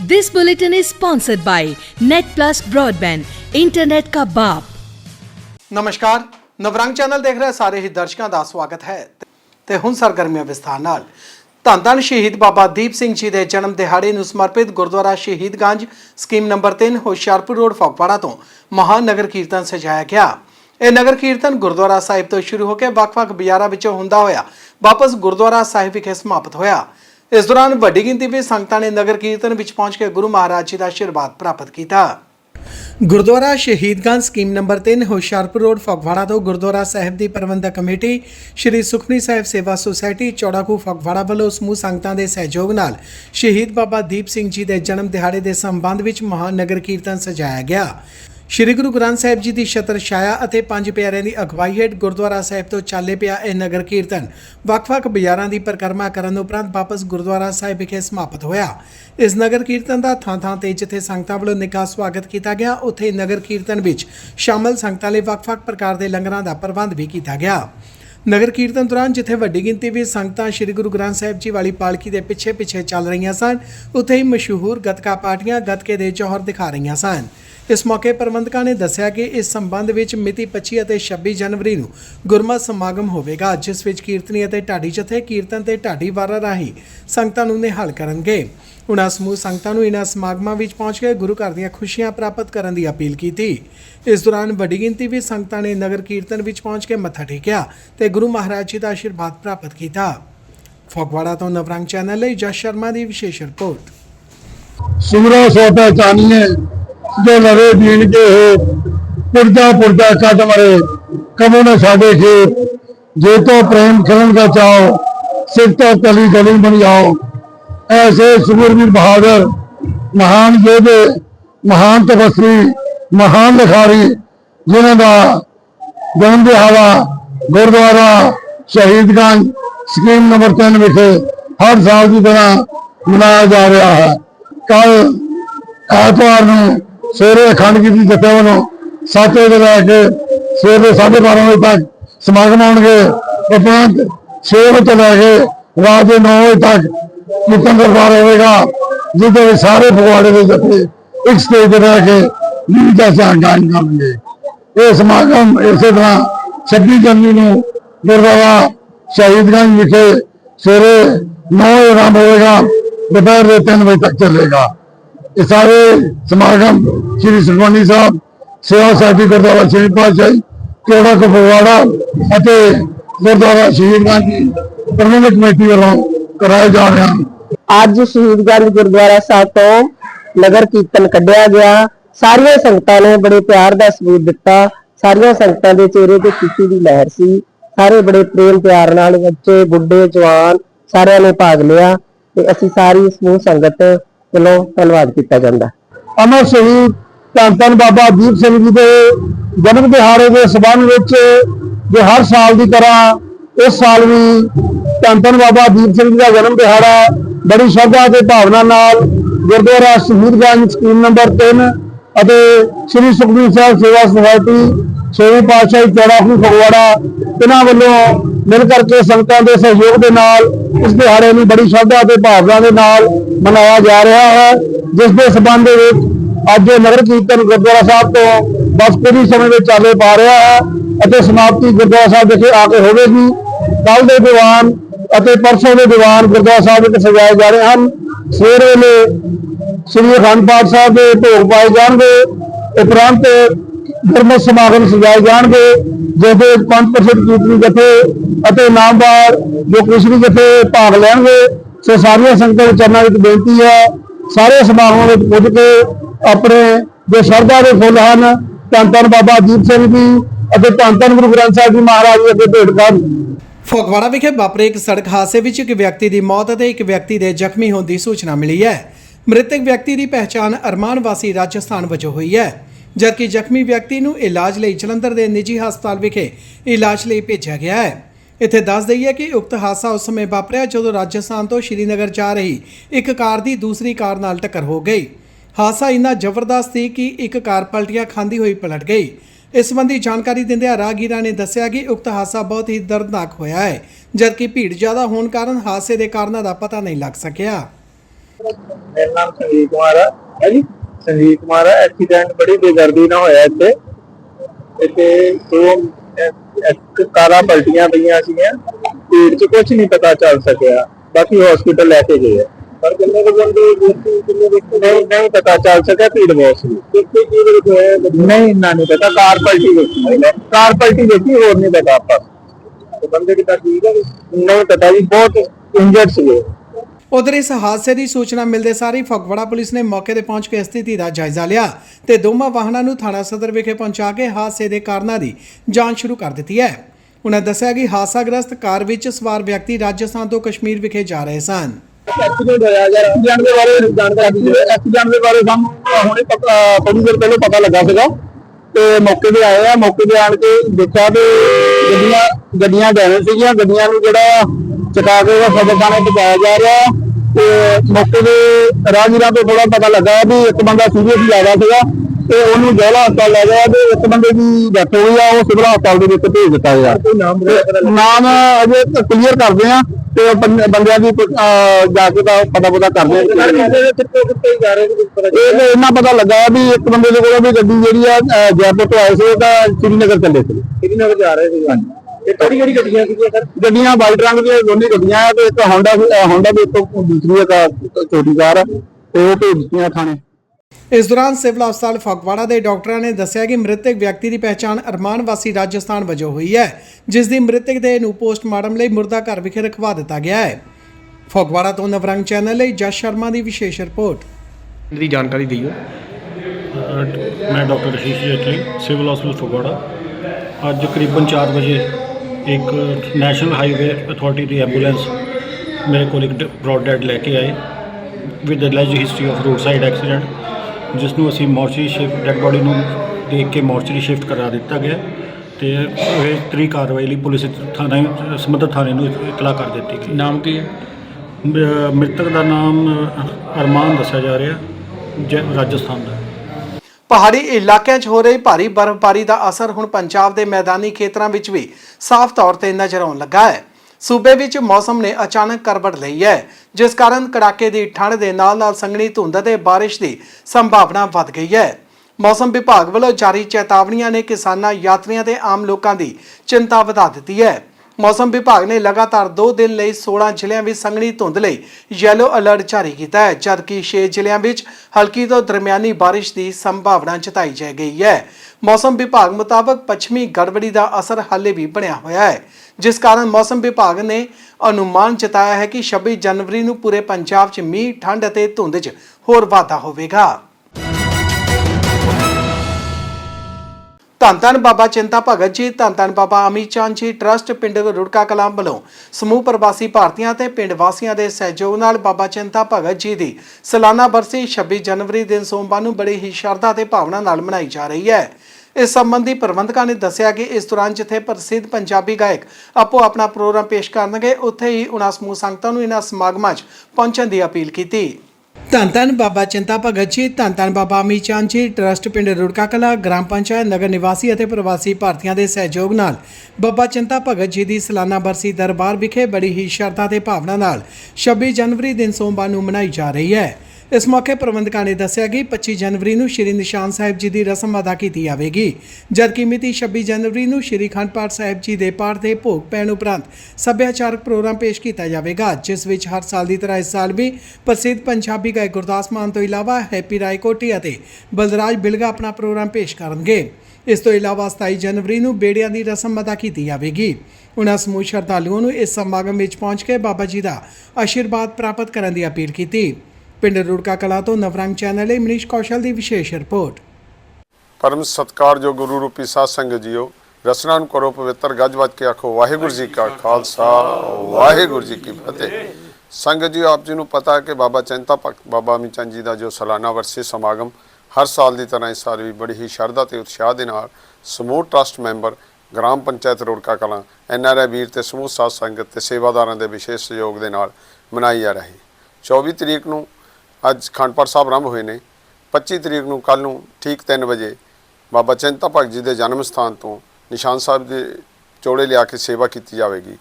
This bulletin is sponsored by Net Plus Broadband, Internet ka baap. ਨਮਸਕਾਰ Navrang channel ਦੇਖ ਰਹੇ ਸਾਰੇ ਹੀ ਦਰਸ਼ਕਾਂ ਦਾ ਸਵਾਗਤ ਹੈ ਤੇ ਹੁਣ ਸਰਗਰਮੀਆਂ ਵਿਸਥਾਰ ਨਾਲ ਧੰਨ ਧੰਨ ਸ਼ਹੀਦ ਬਾਬਾ ਦੀਪ ਸਿੰਘ ਜੀ ਦੇ ਜਨਮ ਦਿਹਾੜੇ ਨੂੰ ਸਮਰਪਿਤ Gurdwara Shaheedganj scheme number 3 Hoshiarpur road Phagwara ਤੋਂ ਮਹਾਨ ਕੀਰਤਨ ਸਜਾਇਆ ਗਿਆ ਇਹ ਨਗਰ ਕੀਰਤਨ ਗੁਰਦੁਆਰਾ ਸਾਹਿਬ ਤੋਂ ਸ਼ੁਰੂ ਹੋ ਕੇ ਵੱਖ-ਵੱਖ ਬਾਜ਼ਾਰਾਂ ਵਿੱਚੋਂ ਹੁੰਦਾ ਹੋਇਆ ਵਾਪਸ ਗੁਰਦੁਆਰਾ ਸਾਹਿਬ ਵਿਖੇ ਸਮਾਪਤ ਹੋਇਆ ਇਸ ਦੌਰਾਨ ਵੱਡੀ ਗਿਣਤੀ ਵਿੱਚ ਸੰਗਤਾਂ ਨੇ ਨਗਰ ਕੀਰਤਨ ਵਿੱਚ ਪਹੁੰਚ ਕੇ ਗੁਰੂ ਮਹਾਰਾਜ ਜੀ ਦਾ ਆਸ਼ੀਰਵਾਦ ਪ੍ਰਾਪਤ ਕੀਤਾ। Gurdwara Shaheedganj scheme number 3 Hoshiarpur road, Phagwara ਤੋਂ ਗੁਰਦੁਆਰਾ ਸਾਹਿਬ ਦੀ ਪ੍ਰਬੰਧਕ ਕਮੇਟੀ, ਸ਼੍ਰੀ ਸੁਖਨੀ ਸਾਹਿਬ ਸੇਵਾ ਸੁਸਾਇਟੀ, ਚੌੜਾਕੂ, ਫਗਵਾੜਾ ਵੱਲੋਂ ਸਮੂਹ ਸੰਗਤਾਂ ਦੇ ਸਹਿਯੋਗ ਨਾਲ ਸ਼ਹੀਦ ਬਾਬਾ ਦੀਪ ਸਿੰਘ ਜੀ ਦੇ ਜਨਮ ਦਿਹਾੜੇ ਦੇ ਸੰਬੰਧ ਵਿੱਚ ਮਹਾਨ ਨਗਰ ਕੀਰਤਨ ਸਜਾਇਆ ਗਿਆ। ਸ਼੍ਰੀ ਗੁਰੂ ਗ੍ਰੰਥ ਸਾਹਿਬ ਜੀ ਦੀ ਛਤਰ ਛਾਇਆ ਅਤੇ ਪੰਜ ਪਿਆਰਿਆਂ ਦੀ ਅਗਵਾਈ ਹੇਠ ਗੁਰਦੁਆਰਾ ਸਾਹਿਬ ਤੋਂ ਚੱਲੇ ਪਿਆ ਇਹ ਨਗਰ ਕੀਰਤਨ ਵੱਖ-ਵੱਖ ਬਾਜ਼ਾਰਾਂ ਦੀ ਪਰਿਕਰਮਾ ਕਰਨ ਉਪਰੰਤ ਵਾਪਸ ਗੁਰਦੁਆਰਾ ਸਾਹਿਬ ਵਿਖੇ ਸਮਾਪਤ ਹੋਇਆ। ਇਸ ਨਗਰ ਕੀਰਤਨ ਦਾ ਥਾਂ-ਥਾਂ ਤੇ ਜਿੱਥੇ ਸੰਗਤਾਂ ਵੱਲੋਂ ਨਿੱਘਾ ਸਵਾਗਤ ਕੀਤਾ ਗਿਆ, ਉੱਥੇ ਨਗਰ ਕੀਰਤਨ ਵਿੱਚ ਸ਼ਾਮਲ ਸੰਗਤਾਂ ਲਈ ਵੱਖ-ਵੱਖ ਪ੍ਰਕਾਰ ਦੇ ਲੰਗਰਾਂ ਦਾ ਪ੍ਰਬੰਧ ਵੀ ਕੀਤਾ ਗਿਆ। ਨਗਰ ਕੀਰਤਨ ਦੌਰਾਨ ਜਿੱਥੇ ਵੱਡੀ ਗਿਣਤੀ ਵਿੱਚ ਸੰਗਤਾਂ ਸ੍ਰੀ ਗੁਰੂ ਗ੍ਰੰਥ ਸਾਹਿਬ ਜੀ ਵਾਲੀ ਪਾਲਕੀ ਦੇ ਪਿੱਛੇ-ਪਿੱਛੇ ਚੱਲ ਰਹੀਆਂ ਸਨ, ਉੱਥੇ ਹੀ ਮਸ਼ਹੂਰ ਗੱਤਕਾ ਪਾਰਟੀਆਂ ਗੱਤਕੇ ਦੇ ਜੌਹਰ ਦਿਖਾ ਰਹੀਆਂ ਸਨ। ਇਸ ਮੌਕੇ ਪ੍ਰਬੰਧਕਾਂ ਨੇ ਦੱਸਿਆ ਕਿ ਇਸ ਸੰਬੰਧ ਵਿੱਚ ਮਿਤੀ 25 ਅਤੇ 26 ਜਨਵਰੀ ਨੂੰ ਗੁਰਮਤਿ ਸਮਾਗਮ ਹੋਵੇਗਾ, ਜਿਸ ਵਿੱਚ ਕੀਰਤਨੀ ਅਤੇ ਢਾਡੀ ਜਥੇ, ਕੀਰਤਨ ਤੇ ਢਾਡੀ ਵਾਰਾਂ ਰਾਹੀਂ ਸੰਗਤਾਂ ਨੂੰ ਨਿਹਾਲ ਕਰਨਗੇ। ਉਨ੍ਹਾਂ ਸਮੂਹ ਸੰਗਤਾਂ ਨੂੰ ਇਨ੍ਹਾਂ ਸਮਾਗਮਾਂ ਵਿੱਚ ਪਹੁੰਚ ਕੇ ਗੁਰੂ ਘਰ ਦੀਆਂ ਖੁਸ਼ੀਆਂ ਪ੍ਰਾਪਤ ਕਰਨ ਦੀ ਅਪੀਲ ਕੀਤੀ। ਇਸ ਦੌਰਾਨ ਵੱਡੀ ਗਿਣਤੀ ਵਿੱਚ ਸੰਗਤਾਂ ਨੇ ਨਗਰ ਕੀਰਤਨ ਵਿੱਚ ਪਹੁੰਚ ਕੇ ਮੱਥਾ ਟੇਕਿਆ ਤੇ ਗੁਰੂ ਮਹਾਰਾਜ ਜੀ ਦਾ ਆਸ਼ੀਰਵਾਦ ਪ੍ਰਾਪਤ ਕੀਤਾ। ਫਗਵਾੜਾ ਤੋਂ ਨਵਰੰਗ ਚੈਨਲ ਲਈ ਜਸ ਸ਼ਰਮਾ ਦੀ ਵਿਸ਼ੇਸ਼ ਰਿਪੋਰਟ। ਸਿਮਰੋ ਸੋ ਪਹਿਚਾਨੀਏ ਜੋ ਲਵੇ ਦੀਨ ਕੇ ਹੋ ਪੁਰਜਾ ਕੱਢ ਮਰੇ ਕਬੂ न ਸਾਡੇ ਖੇਤ। ਜੇ ਤੋ ਪ੍ਰੇਮ ਖਿਲਣ ਦਾ ਚਾਓ ਸਿਰ ਤੋਂ ਕਲੀ ਗਲੀ ਬਣ ਜਾਓ। ਐਸੇ ਸੂਰਬੀਰ ਬਹਾਦਰ, ਮਹਾਨ ਯੋਧੇ, ਮਹਾਨ ਤਪਸਵੀ, ਮਹਾਨ ਲਿਖਾਰੀ, ਜਿਨ੍ਹਾਂ ਦਾ ਜਨਮ ਦਿਹਾੜਾ ਗੁਰਦੁਆਰਾ ਸ਼ਹੀਦਗੰਜ ਸਕੀਮ ਨੰਬਰ 3 ਵਿਖੇ ਹਰ ਸਾਲ ਦੀ ਤਰ੍ਹਾਂ ਮਨਾਇਆ ਜਾ ਰਿਹਾ ਹੈ। ਕੱਲ ਐਤਵਾਰ ਨੂੰ ਸਵੇਰੇ ਅਖੰਡ ਜੀ ਕੀਤੀ ਜਥੇ ਵੱਲੋਂ ਸੱਤ ਵਜੇ ਤੋਂ ਲੈ ਕੇ ਸਵੇਰ ਦੇ 12:30 ਵਜੇ ਤੱਕ ਸਮਾਗਮ ਹੋਣਗੇ ਉਪਰੰਤ 6 ਵਜੇ ਤੋਂ ਲੈ ਕੇ ਰਾਤ ਦੇ 9 ਵਜੇ ਤੱਕ ਕੀਰਤਨ ਦਰਬਾਰ ਹੋਵੇਗਾ, ਜਿਹਦੇ ਵਿੱਚ ਸਾਰੇ ਫਗਵਾੜੇ ਦੇ ਜਥੇ ਇੱਕ ਸਟੇਜ ਤੇ ਰਹਿ ਕੇ ਨੀਂਦ ਦਾ ਸਿਆਣ ਗਾਇਨ ਕਰਨਗੇ। ਇਹ ਸਮਾਗਮ ਇਸੇ ਤਰ੍ਹਾਂ 26 ਜਨਵਰੀ ਨੂੰ ਗੁਰਦੁਆਰਾ ਸ਼ਹੀਦਗੰਜ ਵਿਖੇ ਸਵੇਰੇ 9 ਵਜੇ ਆਰੰਭ ਹੋਵੇਗਾ, ਦੁਪਹਿਰ ਦੇ 3 ਵਜੇ ਤੱਕ ਚੱਲੇਗਾ। ਇਹ ਸਾਰੇ ਸਮਾਗਮ ਸ੍ਰੀ ਸੁਖਮਨੀ ਸਾਹਿਬ, ਸੇਵਾ ਸਾਡੀ ਗੁਰਦੁਆਰਾ ਸ਼ਹੀਦ ਪਾਤਸ਼ਾਹੀ ਕੋੜਾ ਕਪਵਾੜਾ ਅਤੇ ਗੁਰਦੁਆਰਾ ਸ਼ਹੀਦਗੰਜ ਦੀ ਪ੍ਰਬੰਧਕ ਕਮੇਟੀ ਵੱਲੋਂ ਕਰਾਏ ਜਾ ਰਹੇ। ਅੱਜ ਸ਼ਹੀਦਗੰਜ ਗੁਰਦੁਆਰਾ ਸਾਹਿਬ ਤੋਂ ਨਗਰ ਕੀਰਤਨ ਕੱਢਿਆ ਗਿਆ। ਸਾਰੀਆਂ ਸੰਗਤਾਂ ਨੇ ਬੜੇ ਪਿਆਰ ਦਾ ਸਬੂਤ ਦਿੱਤਾ। ਸਾਰੀਆਂ ਸੰਗਤਾਂ ਦੇ ਚਿਹਰੇ ਤੇ ਖੁਸ਼ੀ ਦੀ ਲਹਿਰ ਸੀ। ਸਾਰੇ ਬੜੇ ਪ੍ਰੇਮ ਪਿਆਰ ਨਾਲ ਬੱਚੇ, ਬੁੱਢੇ, ਜਵਾਨ ਸਾਰਿਆਂ ਨੇ ਭਾਗ ਲਿਆ ਤੇ ਅਸੀਂ ਸਾਰੀ ਸਮੂਹ ਸੰਗਤ ਵੱਲੋਂ ਧੰਨਵਾਦ ਕੀਤਾ ਜਾਂਦਾ। ਅਮਰ ਸ਼ਹੀਦ ਧੰਨ ਧੰਨ ਬਾਬਾ ਦੀਪ ਸਿੰਘ ਜੀ ਦੇ ਜਨਮ ਦਿਹਾੜੇ ਦੇ ਸਬੰਧ ਵਿੱਚ ਜੋ ਹਰ ਸਾਲ ਦੀ ਤਰ੍ਹਾਂ ਇਸ ਸਾਲ ਵੀ ਧੰਨ ਧੰਨ ਬਾਬਾ ਦੀਪ ਸਿੰਘ ਜੀ ਦਾ ਜਨਮ ਦਿਹਾੜਾ ਬੜੀ ਸ਼ਰਧਾ ਤੇ ਭਾਵਨਾ ਨਾਲ ਗੁਰਦੁਆਰਾ ਸ਼ਹੀਦਗੰਜ ਸਕੂਲ ਨੰਬਰ 3 ਅਤੇ ਸ੍ਰੀ ਸੁਖਬੀਰ ਸਾਹਿਬ ਸੇਵਾ ਸੁਸਾਇਟੀ ਛੇਵੀਂ ਪਾਤਸ਼ਾਹੀ ਚੌੜਾ ਫਗਵਾੜਾ ਇਹਨਾਂ ਵੱਲੋਂ ਮਿਲ ਕਰਕੇ ਸੰਗਤਾਂ ਦੇ ਸਹਿਯੋਗ ਦੇ ਨਾਲ, ਇਸ ਦਿਹਾੜੇ ਨੂੰ ਬੜੀ ਸ਼ਰਧਾ ਤੇ ਭਾਵਨਾ ਦੇ ਨਾਲ ਮਨਾਇਆ ਜਾ ਰਿਹਾ ਹੈ, ਜਿਸ ਦੇ ਸਬੰਧ ਦੇ ਵਿੱਚ ਅੱਜ ਨਗਰ ਕੀਰਤਨ ਗੁਰਦੁਆਰਾ ਸਾਹਿਬ ਤੋਂ ਬਸ ਕੁਝ ਸਮੇਂ ਵਿੱਚ ਚਾਲੇ ਪਾ ਰਿਹਾ ਹੈ ਅਤੇ ਸਮਾਪਤੀ ਗੁਰਦੁਆਰਾ ਸਾਹਿਬ ਵਿਖੇ ਆ ਕੇ ਹੋਵੇਗੀ। ਕੱਲ ਦੇ ਦੀਵਾਨ ਅਤੇ ਪਰਸੋਂ ਦੇ ਦੀਵਾਨ ਗੁਰਦੁਆਰਾ ਸਾਹਿਬ ਵਿੱਚ ਸਜਾਏ ਜਾ ਰਹੇ ਹਨ। ਸਵੇਰ ਵੇਲੇ ਸ੍ਰੀ ਅਖੰਡ ਪਾਠ ਸਾਹਿਬ ਦੇ ਭੋਗ ਪਾਏ ਜਾਣਗੇ। ਉਪਰੰਤ ਗੁਰਮਤਿ ਸਮਾਗਮ ਸਜਾਏ ਜਾਣਗੇ ਜਿਹਦੇ ਪੰਜ ਪ੍ਰਸਿੱਧ ਕੀਰਤਨੀ ਜਥੇ ਅਤੇ ਨਾਮਦਾਰ ਜੋ ਕ੍ਰਿਸ਼ਨੀ ਜਥੇ ਭਾਗ ਲੈਣਗੇ, ਸੋ ਸਾਰੀਆਂ ਸੰਗਤਾਂ ਦੇ ਚਰਨਾਂ ਵਿੱਚ ਬੇਨਤੀ ਹੈ, ਸਾਰੇ ਸਮਾਗਮਾਂ ਵਿੱਚ ਪੁੱਜ ਕੇ ਆਪਣੇ ਜੋ ਸ਼ਰਧਾ ਦੇ ਫੁੱਲ ਹਨ, ਧੰਨ ਧੰਨ ਬਾਬਾ ਦੀਪ ਸਿੰਘ ਜੀ ਅਤੇ ਧੰਨ ਧੰਨ ਗੁਰੂ ਗ੍ਰੰਥ ਸਾਹਿਬ ਜੀ ਮਹਾਰਾਜ ਜੀ ਅੱਗੇ ਭੇਟ ਕਰਨ। ਫਗਵਾੜਾ ਵਿਖੇ ਵਾਪਰੇ ਇੱਕ ਸੜਕ ਹਾਦਸੇ ਵਿੱਚ ਇੱਕ ਵਿਅਕਤੀ ਦੀ ਮੌਤ ਅਤੇ ਇੱਕ ਵਿਅਕਤੀ ਦੇ ਜ਼ਖਮੀ ਹੋਣ ਦੀ ਸੂਚਨਾ ਮਿਲੀ ਹੈ। ਮ੍ਰਿਤਕ ਵਿਅਕਤੀ ਦੀ ਪਹਿਚਾਣ ਅਰਮਾਨ ਵਾਸੀ ਰਾਜਸਥਾਨ ਵਜੋਂ ਹੋਈ ਹੈ। ਜਦਕਿ ਜ਼ਖਮੀ ਵਿਅਕਤੀ ਨੂੰ ਇਲਾਜ ਲਈ ਜਲੰਧਰ ਦੇ ਨਿੱਜੀ ਹਸਪਤਾਲ ਵਿਖੇ ਇਲਾਜ ਲਈ ਭੇਜਿਆ ਗਿਆ ਹੈ। ਇੱਥੇ ਦੱਸ ਦਈਏ ਕਿ ਉਕਤ ਹਾਦਸਾ ਉਸ ਸਮੇਂ ਵਾਪਰਿਆ ਜਦੋਂ ਰਾਜਸਥਾਨ ਤੋਂ ਸ਼੍ਰੀਨਗਰ ਜਾ ਰਹੀ ਇੱਕ ਕਾਰ ਦੀ ਦੂਸਰੀ ਕਾਰ ਨਾਲ ਟੱਕਰ ਹੋ ਗਈ। ਹਾਦਸਾ ਇੰਨਾ ਜ਼ਬਰਦਸਤ ਸੀ ਕਿ ਇੱਕ ਕਾਰ ਪਲਟੀਆਂ ਖਾਂਦੀ ਹੋਈ ਪਲਟ ਗਈ। ਇਸ ਸੰਬੰਧੀ ਜਾਣਕਾਰੀ ਦਿੰਦਿਆਂ ਰਾਹਗੀਰਾਂ ਨੇ ਦੱਸਿਆ ਕਿ ਉਕਤ ਹਾਦਸਾ ਬਹੁਤ ਹੀ ਦਰਦਨਾਕ ਹੋਇਆ ਹੈ, ਜਦਕਿ ਭੀੜ ਜ਼ਿਆਦਾ ਹੋਣ ਕਾਰਨ ਹਾਦਸੇ ਦੇ ਕਾਰਨਾਂ ਦਾ ਪਤਾ ਨਹੀਂ ਲੱਗ ਸਕਿਆ। ਮੇਰਾ ਨਾਮ ਸੰਜੀਵ ਕੁਮਾਰ ਹੈ। ਹਾਂਜੀ? ਸੰਜੀਵ ਕੁਮਾਰ ਐਕਸੀਡੈਂਟ ਬੜੀ ਬੇਦਰਦੀ ਨਾਲ ਹੋਇਆ ਇੱਥੇ। ਇੱਥੇ ਦੋ ਕਾਰਾਂ ਪਲਟੀਆਂ ਪਈਆਂ ਸੀਗੀਆਂ। ਭੀੜ 'ਚ ਕੁਝ ਨਹੀਂ ਪਤਾ ਚੱਲ ਸਕਿਆ। ਬਾਕੀ ਹਸਪੀਟਲ ਲੈ ਕੇ ਗਏ। ਪਰ ਕਿੰਨੇ ਕੁ ਬੰਦੇ ਵਿਅਕਤੀ ਕਿੰਨੇ ਵਿਅਕਤੀ ਨਹੀਂ ਨਹੀਂ ਪਤਾ ਚੱਲ ਸਕਿਆ ਭੀੜ ਬਹੁਤ ਸੀ। ਕਿੱਥੇ ਕੀ ਵਿੱਚ ਹੋਇਆ ਨਹੀਂ ਨਾ ਨਹੀਂ ਪਤਾ। ਕਾਰ ਪਲਟੀ ਵੇਖੀ ਕਾਰ ਪਲਟੀ ਵੇਖੀ ਹੋਰ ਨਹੀਂ ਪਤਾ ਆਪਾਂ। ਬੰਦੇ ਕਿੱਦਾਂ ਠੀਕ ਹੈ ਨਹੀਂ ਪਤਾ ਜੀ ਬਹੁਤ ਇੰਜਰਡ ਸੀਗੇ। ਉਧਰ ਇਸ ਹਾਦਸੇ ਦੀ ਸੂਚਨਾ ਮਿਲਦੇ ਸਾਰ ਹੀ ਫਗਵਾੜਾ ਪੁਲਿਸ ਨੇ ਮੌਕੇ ਤੇ ਪਹੁੰਚ ਕੇ ਸਥਿਤੀ ਦਾ ਜਾਇਜ਼ਾ ਲਿਆ ਤੇ ਦੋਵਾਂ ਵਾਹਨਾਂ ਨੂੰ ਥਾਣਾ ਸਦਰ ਵਿਖੇ ਪਹੁੰਚਾ ਕੇ ਹਾਦਸੇ ਦੇ ਕਾਰਨਾਂ ਦੀ ਜਾਂਚ ਸ਼ੁਰੂ ਕਰ ਦਿੱਤੀ ਹੈ। ਉਹਨਾਂ ਦੱਸਿਆ ਕਿ ਹਾਦਸਾਗ੍ਰਸਤ ਕਾਰ ਵਿੱਚ ਸਵਾਰ ਵਿਅਕਤੀ ਰਾਜਸਥਾਨ ਤੋਂ ਕਸ਼ਮੀਰ ਵਿਖੇ ਜਾ ਰਹੇ ਸਨ। ਐਕਸੀਡੈਂਟ ਹੋਇਆ ਯਾਰ ਐਕਸੀਡੈਂਟ ਦੇ ਬਾਰੇ ਜਾਣਕਾਰੀ ਦਿਓ ਐਕਸੀਡੈਂਟ ਦੇ ਬਾਰੇ ਸਾਨੂੰ ਅਹ, ਹੁਣੇ ਪਤਾ ਥੋੜੀ ਦੇਰ ਪਹਿਲਾਂ ਪਤਾ ਲੱਗਾ ਸੀਗਾ। ਤੇ ਮੌਕੇ ਤੇ ਆਏ ਆ ਮੌਕੇ ਤੇ ਆਣ ਕੇ ਦੇਖਿਆ ਤੇ ਗੱਡੀਆਂ ਗੱਡੀਆਂ ਡੈਮੇਜ ਸੀਗੀਆਂ। ਗੱਡੀਆਂ ਨੂੰ ਜਿਹੜਾ ਚਕਾ ਕੇ ਉਹਦਾ ਸਦਰ ਥਾਣੇ ਪਹੁੰਚਾਇਆ ਜਾ ਰਿਹਾ ਤੇ ਮੌਕੇ ਤੇ ਰਾਹਗੀਰਾਂ ਤੋਂ ਥੋੜਾ ਪਤਾ ਲੱਗਾ ਵੀ ਇੱਕ ਬੰਦਾ ਸੀਰੀਅਸ ਜ਼ਿਆਦਾ ਸੀਗਾ ਤੇ ਉਹਨੂੰ ਜੋਲਾ ਹਸਪਤਾਲ ਲੈ ਗਿਆ ਤੇ ਇੱਕ ਬੰਦੇ ਦੀ ਡੈਥ ਹੋਈ ਆ ਉਹ ਸਿਵਲ ਹਸਪਤਾਲ ਦੇ ਵਿੱਚ ਭੇਜ ਦਿੱਤਾ ਗਿਆ। ਨਾਮ ਨਾਮ ਅਜੇ ਕਲੀਅਰ ਕਰਦੇ ਆ ਤੇ ਬੰਦਿਆਂ ਦੀ ਜਾ ਕੇ ਤਾਂ ਪਤਾ ਪਤਾ ਕਰਦੇ ਆ। ਇਹ ਇੰਨਾ ਪਤਾ ਲੱਗਾ ਵੀ ਇੱਕ ਬੰਦੇ ਦੇ ਕੋਲੋਂ ਵੀ ਗੱਡੀ ਜਿਹੜੀ ਆ ਜੈਪੁਰ ਤੋਂ ਆਏ ਸੀ ਤਾਂ ਸ੍ਰੀਨਗਰ ਚੱਲੇ ਸੀ। ਸ੍ਰੀਨਗਰ ਜਾ ਰਹੇ ਸੀ ਹਾਂਜੀ। ਇਹ ਕਿਹੜੀ ਕਿਹੜੀ ਗੱਡੀਆਂ ਸੀਗੀਆਂ ਸਰ? ਗੱਡੀਆਂ ਵਾਈਟ ਰੰਗ ਦੀਆਂ ਦੋਨੇ ਗੱਡੀਆਂ ਆ ਤੇ ਇੱਕ ਹੋਂਡਾ ਹੋਂਡਾ ਦੀ ਇੱਕ ਦੂਸਰੀ ਇੱਕ ਛੋਟੀ ਕਾਰ ਆ, ਤੇ ਉਹ ਭੇਜ ਦਿੱਤੀਆਂ ਥਾਣੇ। ਇਸ ਦੌਰਾਨ ਸਿਵਲ ਹਸਪਤਾਲ ਫਗਵਾੜਾ ਦੇ ਡਾਕਟਰਾਂ ਨੇ ਦੱਸਿਆ ਕਿ ਮ੍ਰਿਤਕ ਵਿਅਕਤੀ ਦੀ ਪਹਿਚਾਣ ਅਰਮਾਨ ਵਾਸੀ ਰਾਜਸਥਾਨ ਵਜੋਂ ਹੋਈ ਹੈ ਜਿਸ ਦੀ ਮ੍ਰਿਤਕ ਦੇਹ ਨੂੰ ਪੋਸਟਮਾਰਟਮ ਲਈ ਮੁਰਦਾ ਘਰ ਵਿਖੇ ਰਖਵਾ ਦਿੱਤਾ ਗਿਆ ਹੈ। ਫਗਵਾੜਾ ਤੋਂ ਨਵਰੰਗ ਚੈਨਲ ਲਈ ਜਸ ਸ਼ਰਮਾ ਦੀ ਵਿਸ਼ੇਸ਼ ਰਿਪੋਰਟ। ਦੀ ਜਾਣਕਾਰੀ ਦਿਓ। ਮੈਂ doctor Ashish Jaitley civil hospital Phagwara. ਅੱਜ ਕਰੀਬਨ 4 ਵਜੇ ਇੱਕ ਨੈਸ਼ਨਲ ਹਾਈਵੇ ਅਥਾਰਟੀ ਦੀ ਐਂਬੂਲੈਂਸ ਮੇਰੇ ਕੋਲ ਇੱਕ ਬ੍ਰੌਡ ਡੈਡ ਲੈ ਕੇ ਆਏ with alleged history of road side accident ਜਿਸ ਨੂੰ ਅਸੀਂ ਮੋਰਚਰੀ ਸ਼ਿਫਟ ਡੈਡ ਬੋਡੀ ਨੂੰ ਦੇਖ ਕੇ ਮੋਰਚਰੀ ਸ਼ਿਫਟ ਕਰਾ ਦਿੱਤਾ ਗਿਆ ਤੇ ਇਹ ਤਰੀ ਕਾਰਵਾਈ ਲਈ ਪੁਲਿਸ ਥਾਣੇ ਸੰਬੰਧਿਤ ਥਾਣੇ ਨੂੰ ਇਤਲਾਹ ਕਰ ਦਿੱਤੀ ਗਈ। ਨਾਮ ਕੀ ਹੈ? ਮ੍ਰਿਤਕ ਦਾ ਨਾਮ ਅਰਮਾਨ ਦੱਸਿਆ ਜਾ ਰਿਹਾ ਜੈ- ਰਾਜਸਥਾਨ ਦਾ। ਪਹਾੜੀ ਇਲਾਕਿਆਂ 'ਚ ਹੋ ਰਹੀ ਭਾਰੀ ਬਰਫ਼ਬਾਰੀ ਦਾ ਅਸਰ ਹੁਣ ਪੰਜਾਬ ਦੇ ਮੈਦਾਨੀ ਖੇਤਰਾਂ ਵਿੱਚ ਵੀ ਸਾਫ਼ ਤੌਰ ਤੇ ਨਜ਼ਰ ਆਉਣ ਲੱਗਾ ਹੈ। ਸੂਬੇ ਵਿੱਚ ਮੌਸਮ ਨੇ ਅਚਾਨਕ ਕਰਵਟ ਲਈ ਹੈ, ਜਿਸ ਕਾਰਨ ਕੜਾਕੇ ਦੀ ਠੰਡ ਦੇ ਨਾਲ-ਨਾਲ ਸੰਘਣੀ ਧੁੰਦ ਅਤੇ ਬਾਰਿਸ਼ ਦੀ ਸੰਭਾਵਨਾ ਵੱਧ ਗਈ ਹੈ। ਮੌਸਮ ਵਿਭਾਗ ਵੱਲੋਂ ਜਾਰੀ ਚੇਤਾਵਨੀਆਂ ਨੇ ਕਿਸਾਨਾਂ, ਯਾਤਰੀਆਂ ਤੇ ਆਮ ਲੋਕਾਂ ਦੀ ਚਿੰਤਾ ਵਧਾ ਦਿੱਤੀ ਹੈ। ਮੌਸਮ ਵਿਭਾਗ ਨੇ ਲਗਾਤਾਰ 2 ਦਿਨ ਲਈ 16 ਜ਼ਿਲ੍ਹਿਆਂ ਵਿੱਚ ਸੰਘਣੀ ਧੁੰਦ ਲਈ ਯੈਲੋ ਅਲਰਟ ਜਾਰੀ ਕੀਤਾ ਹੈ, ਜਦਕਿ 6 ਜ਼ਿਲ੍ਹਿਆਂ ਵਿੱਚ ਹਲਕੀ ਤੋਂ ਦਰਮਿਆਨੀ ਬਾਰਿਸ਼ ਦੀ ਸੰਭਾਵਨਾ ਜਤਾਈ ਜਾ ਗਈ ਹੈ। ਮੌਸਮ ਵਿਭਾਗ ਮੁਤਾਬਕ ਪੱਛਮੀ ਗੜਬੜੀ ਦਾ ਅਸਰ ਹਾਲੇ ਵੀ ਬਣਿਆ ਹੋਇਆ ਹੈ, ਜਿਸ ਕਾਰਨ ਮੌਸਮ ਵਿਭਾਗ ਨੇ ਅਨੁਮਾਨ ਜਤਾਇਆ ਹੈ ਕਿ 26 ਜਨਵਰੀ ਨੂੰ ਪੂਰੇ ਪੰਜਾਬ 'ਚ ਮੀਂਹ ਠੰਡ ਅਤੇ ਧੁੰਦ 'ਚ ਹੋਰ ਵਾਧਾ ਹੋਵੇਗਾ। ਧੰਨ ਧੰਨ ਬਾਬਾ ਚਿੰਤਾ ਭਗਤ ਜੀ, ਧੰਨ ਧੰਨ ਬਾਬਾ ਅਮੀਰ ਚੰਦ ਜੀ ਟਰਸਟ ਪਿੰਡ ਰੁੜਕਾ ਕਲਾਂ ਵੱਲੋਂ ਸਮੂਹ ਪ੍ਰਵਾਸੀ ਭਾਰਤੀਆਂ ਤੇ ਪਿੰਡ ਵਾਸੀਆਂ ਦੇ ਸਹਿਯੋਗ ਨਾਲ ਬਾਬਾ ਚਿੰਤਾ ਭਗਤ ਜੀ ਦੀ ਸਾਲਾਨਾ ਬਰਸੀ 26 ਜਨਵਰੀ ਦਿਨ ਸੋਮਵਾਰ ਨੂੰ ਬੜੀ ਹੀ ਸ਼ਰਧਾ ਤੇ ਭਾਵਨਾ ਨਾਲ ਮਨਾਈ ਜਾ ਰਹੀ ਹੈ। ਇਸ ਸੰਬੰਧੀ ਪ੍ਰਬੰਧਕਾਂ ਨੇ ਦੱਸਿਆ ਕਿ ਇਸ ਦੌਰਾਨ ਜਿੱਥੇ ਪ੍ਰਸਿੱਧ ਪੰਜਾਬੀ ਗਾਇਕ ਆਪੋ ਆਪਣਾ ਪ੍ਰੋਗਰਾਮ ਪੇਸ਼ ਕਰਨਗੇ, ਉੱਥੇ ਹੀ ਉਹਨਾਂ ਸਮੂਹ ਸੰਗਤਾਂ ਨੂੰ ਇਹਨਾਂ ਸਮਾਗਮਾਂ 'ਚ ਪਹੁੰਚਣ ਦੀ ਅਪੀਲ ਕੀਤੀ। ਧੰਨ ਧੰਨ ਬਾਬਾ ਚਿੰਤਾ ਭਗਤ ਜੀ, ਧੰਨ ਧੰਨ ਬਾਬਾ ਅਮੀ ਚੰਦ ਜੀ, ਟਰਸਟ ਪਿੰਡ ਰੁੜਕਾ ਕਲਾ, ਗ੍ਰਾਮ ਪੰਚਾਇਤ, ਨਗਰ ਨਿਵਾਸੀ ਅਤੇ ਪ੍ਰਵਾਸੀ ਭਾਰਤੀਆਂ ਦੇ ਸਹਿਯੋਗ ਨਾਲ ਬਾਬਾ ਚਿੰਤਾ ਭਗਤ ਜੀ ਦੀ ਸਾਲਾਨਾ ਬਰਸੀ ਦਰਬਾਰ ਵਿਖੇ ਬੜੀ ਹੀ ਸ਼ਰਧਾ ਤੇ ਭਾਵਨਾ ਨਾਲ 26 ਜਨਵਰੀ ਦਿਨ ਸੋਮਵਾਰ ਨੂੰ ਮਨਾਈ ਜਾ ਰਹੀ ਹੈ। ਇਸ ਮੌਕੇ ਪ੍ਰਬੰਧਕਾਂ ਨੇ ਦੱਸਿਆ ਕਿ 25 ਜਨਵਰੀ ਨੂੰ ਸ਼੍ਰੀ ਨਿਸ਼ਾਨ ਸਾਹਿਬ ਜੀ ਦੀ ਰਸਮ ਅਦਾ ਕੀਤੀ ਜਾਵੇਗੀ। ਜਦਕਿ ਮਿਤੀ 26 ਜਨਵਰੀ ਨੂੰ ਸ਼੍ਰੀ ਅਖੰਡ ਪਾਠ ਸਾਹਿਬ ਜੀ ਦੇ ਪਾਠ ਦੇ ਭੋਗ ਪੈਣ ਉਪਰੰਤ ਸੱਭਿਆਚਾਰਕ ਪ੍ਰੋਗਰਾਮ ਪੇਸ਼ ਕੀਤਾ ਜਾਵੇਗਾ, ਜਿਸ ਵਿੱਚ ਹਰ ਸਾਲ ਦੀ ਤਰ੍ਹਾਂ ਇਸ ਸਾਲ ਵੀ ਪ੍ਰਸਿੱਧ ਪੰਜਾਬੀ ਗਾਇਕ ਗੁਰਦਾਸ ਮਾਨ ਤੋਂ ਇਲਾਵਾ ਹੈਪੀ ਰਾਏਕੋਟੀ ਅਤੇ ਬਲਦਰਾਜ ਬਿਲਗਾ ਆਪਣਾ ਪ੍ਰੋਗਰਾਮ ਪੇਸ਼ ਕਰਨਗੇ। ਇਸ ਤੋਂ ਇਲਾਵਾ 27 ਜਨਵਰੀ ਨੂੰ ਬੇੜਿਆਂ ਦੀ ਰਸਮ ਅਦਾ ਕੀਤੀ ਜਾਵੇਗੀ। ਉਹਨਾਂ ਸਮੂਹ ਸ਼ਰਧਾਲੂਆਂ ਨੂੰ ਇਸ ਸਮਾਗਮ ਵਿੱਚ ਪਹੁੰਚ ਕੇ ਬਾਬਾ ਜੀ ਦਾ ਆਸ਼ੀਰਵਾਦ ਪ੍ਰਾਪਤ ਕਰਨ ਦੀ ਅਪੀਲ ਕੀਤੀ। ਪਿੰਡ ਰੁੜਕਾ ਕਲਾ ਤੋਂ ਨਵਰੰਗ ਚੈਨਲ ਲਈ ਮਨੀਸ਼ ਕੌਸ਼ਲ ਦੀ ਵਿਸ਼ੇਸ਼ ਰਿਪੋਰਟ। ਪਰਮ ਸਤਕਾਰ ਜੋ ਗੁਰੂ ਰੂਪੀ ਸਾਧ ਸੰਗਤ ਜੀਓ, ਰਸਨਾ ਨੂੰ ਕਰੋ ਪਵਿੱਤਰ ਗੱਜ ਵੱਜ ਕੇ ਆਖੋ, ਵਾਹਿਗੁਰੂ ਜੀ ਕਾ ਖਾਲਸਾ, ਵਾਹਿਗੁਰੂ ਜੀ ਕੀ ਫਤਿਹ। ਸੰਗਤ ਜੀ ਆਪ ਜੀ ਨੂੰ ਪਤਾ ਹੈ ਕਿ ਬਾਬਾ ਚੰਤਾ ਬਾਬਾ ਅਮੀ ਚੰਦ ਜੀ ਦਾ ਜੋ ਸਾਲਾਨਾ ਵਰਸੀ ਸਮਾਗਮ ਹਰ ਸਾਲ ਦੀ ਤਰ੍ਹਾਂ ਇਸ ਸਾਲ ਵੀ ਬੜੀ ਹੀ ਸ਼ਰਧਾ ਤੇ ਉਤਸ਼ਾਹ ਦੇ ਨਾਲ ਸਮੂਹ ਟਰਸਟ ਮੈਂਬਰ ਗ੍ਰਾਮ ਪੰਚਾਇਤ ਰੋੜਕਾ ਕਲਾਂ ਐਨਆਰਆਈ ਵੀਰ ਤੇ ਸਮੂਹ ਸਾਧ ਸੰਗਤ ਤੇ ਸੇਵਾਦਾਰਾਂ ਦੇ ਵਿਸ਼ੇਸ਼ ਸਹਿਯੋਗ ਦੇ ਨਾਲ ਮਨਾਈ ਜਾ ਰਹੀ। 24 ਤਰੀਕ ਨੂੰ ਅੱਜ ਖੰਡਪੜ ਸਾਹਿਬ ਆਰੰਭ ਹੋਏ ਨੇ। 25 ਤਰੀਕ ਨੂੰ ਕੱਲ ਨੂੰ ਠੀਕ 3 ਵਜੇ ਬਾਬਾ ਚਿੰਤਾ ਭਗਤ ਜੀ ਦੇ ਜਨਮ ਸਥਾਨ ਤੋਂ ਨਿਸ਼ਾਨ ਸਾਹਿਬ ਦੇ ਚੋੜੇ ਲਿਆ ਕੇ ਸੇਵਾ ਕੀਤੀ ਜਾਵੇਗੀ।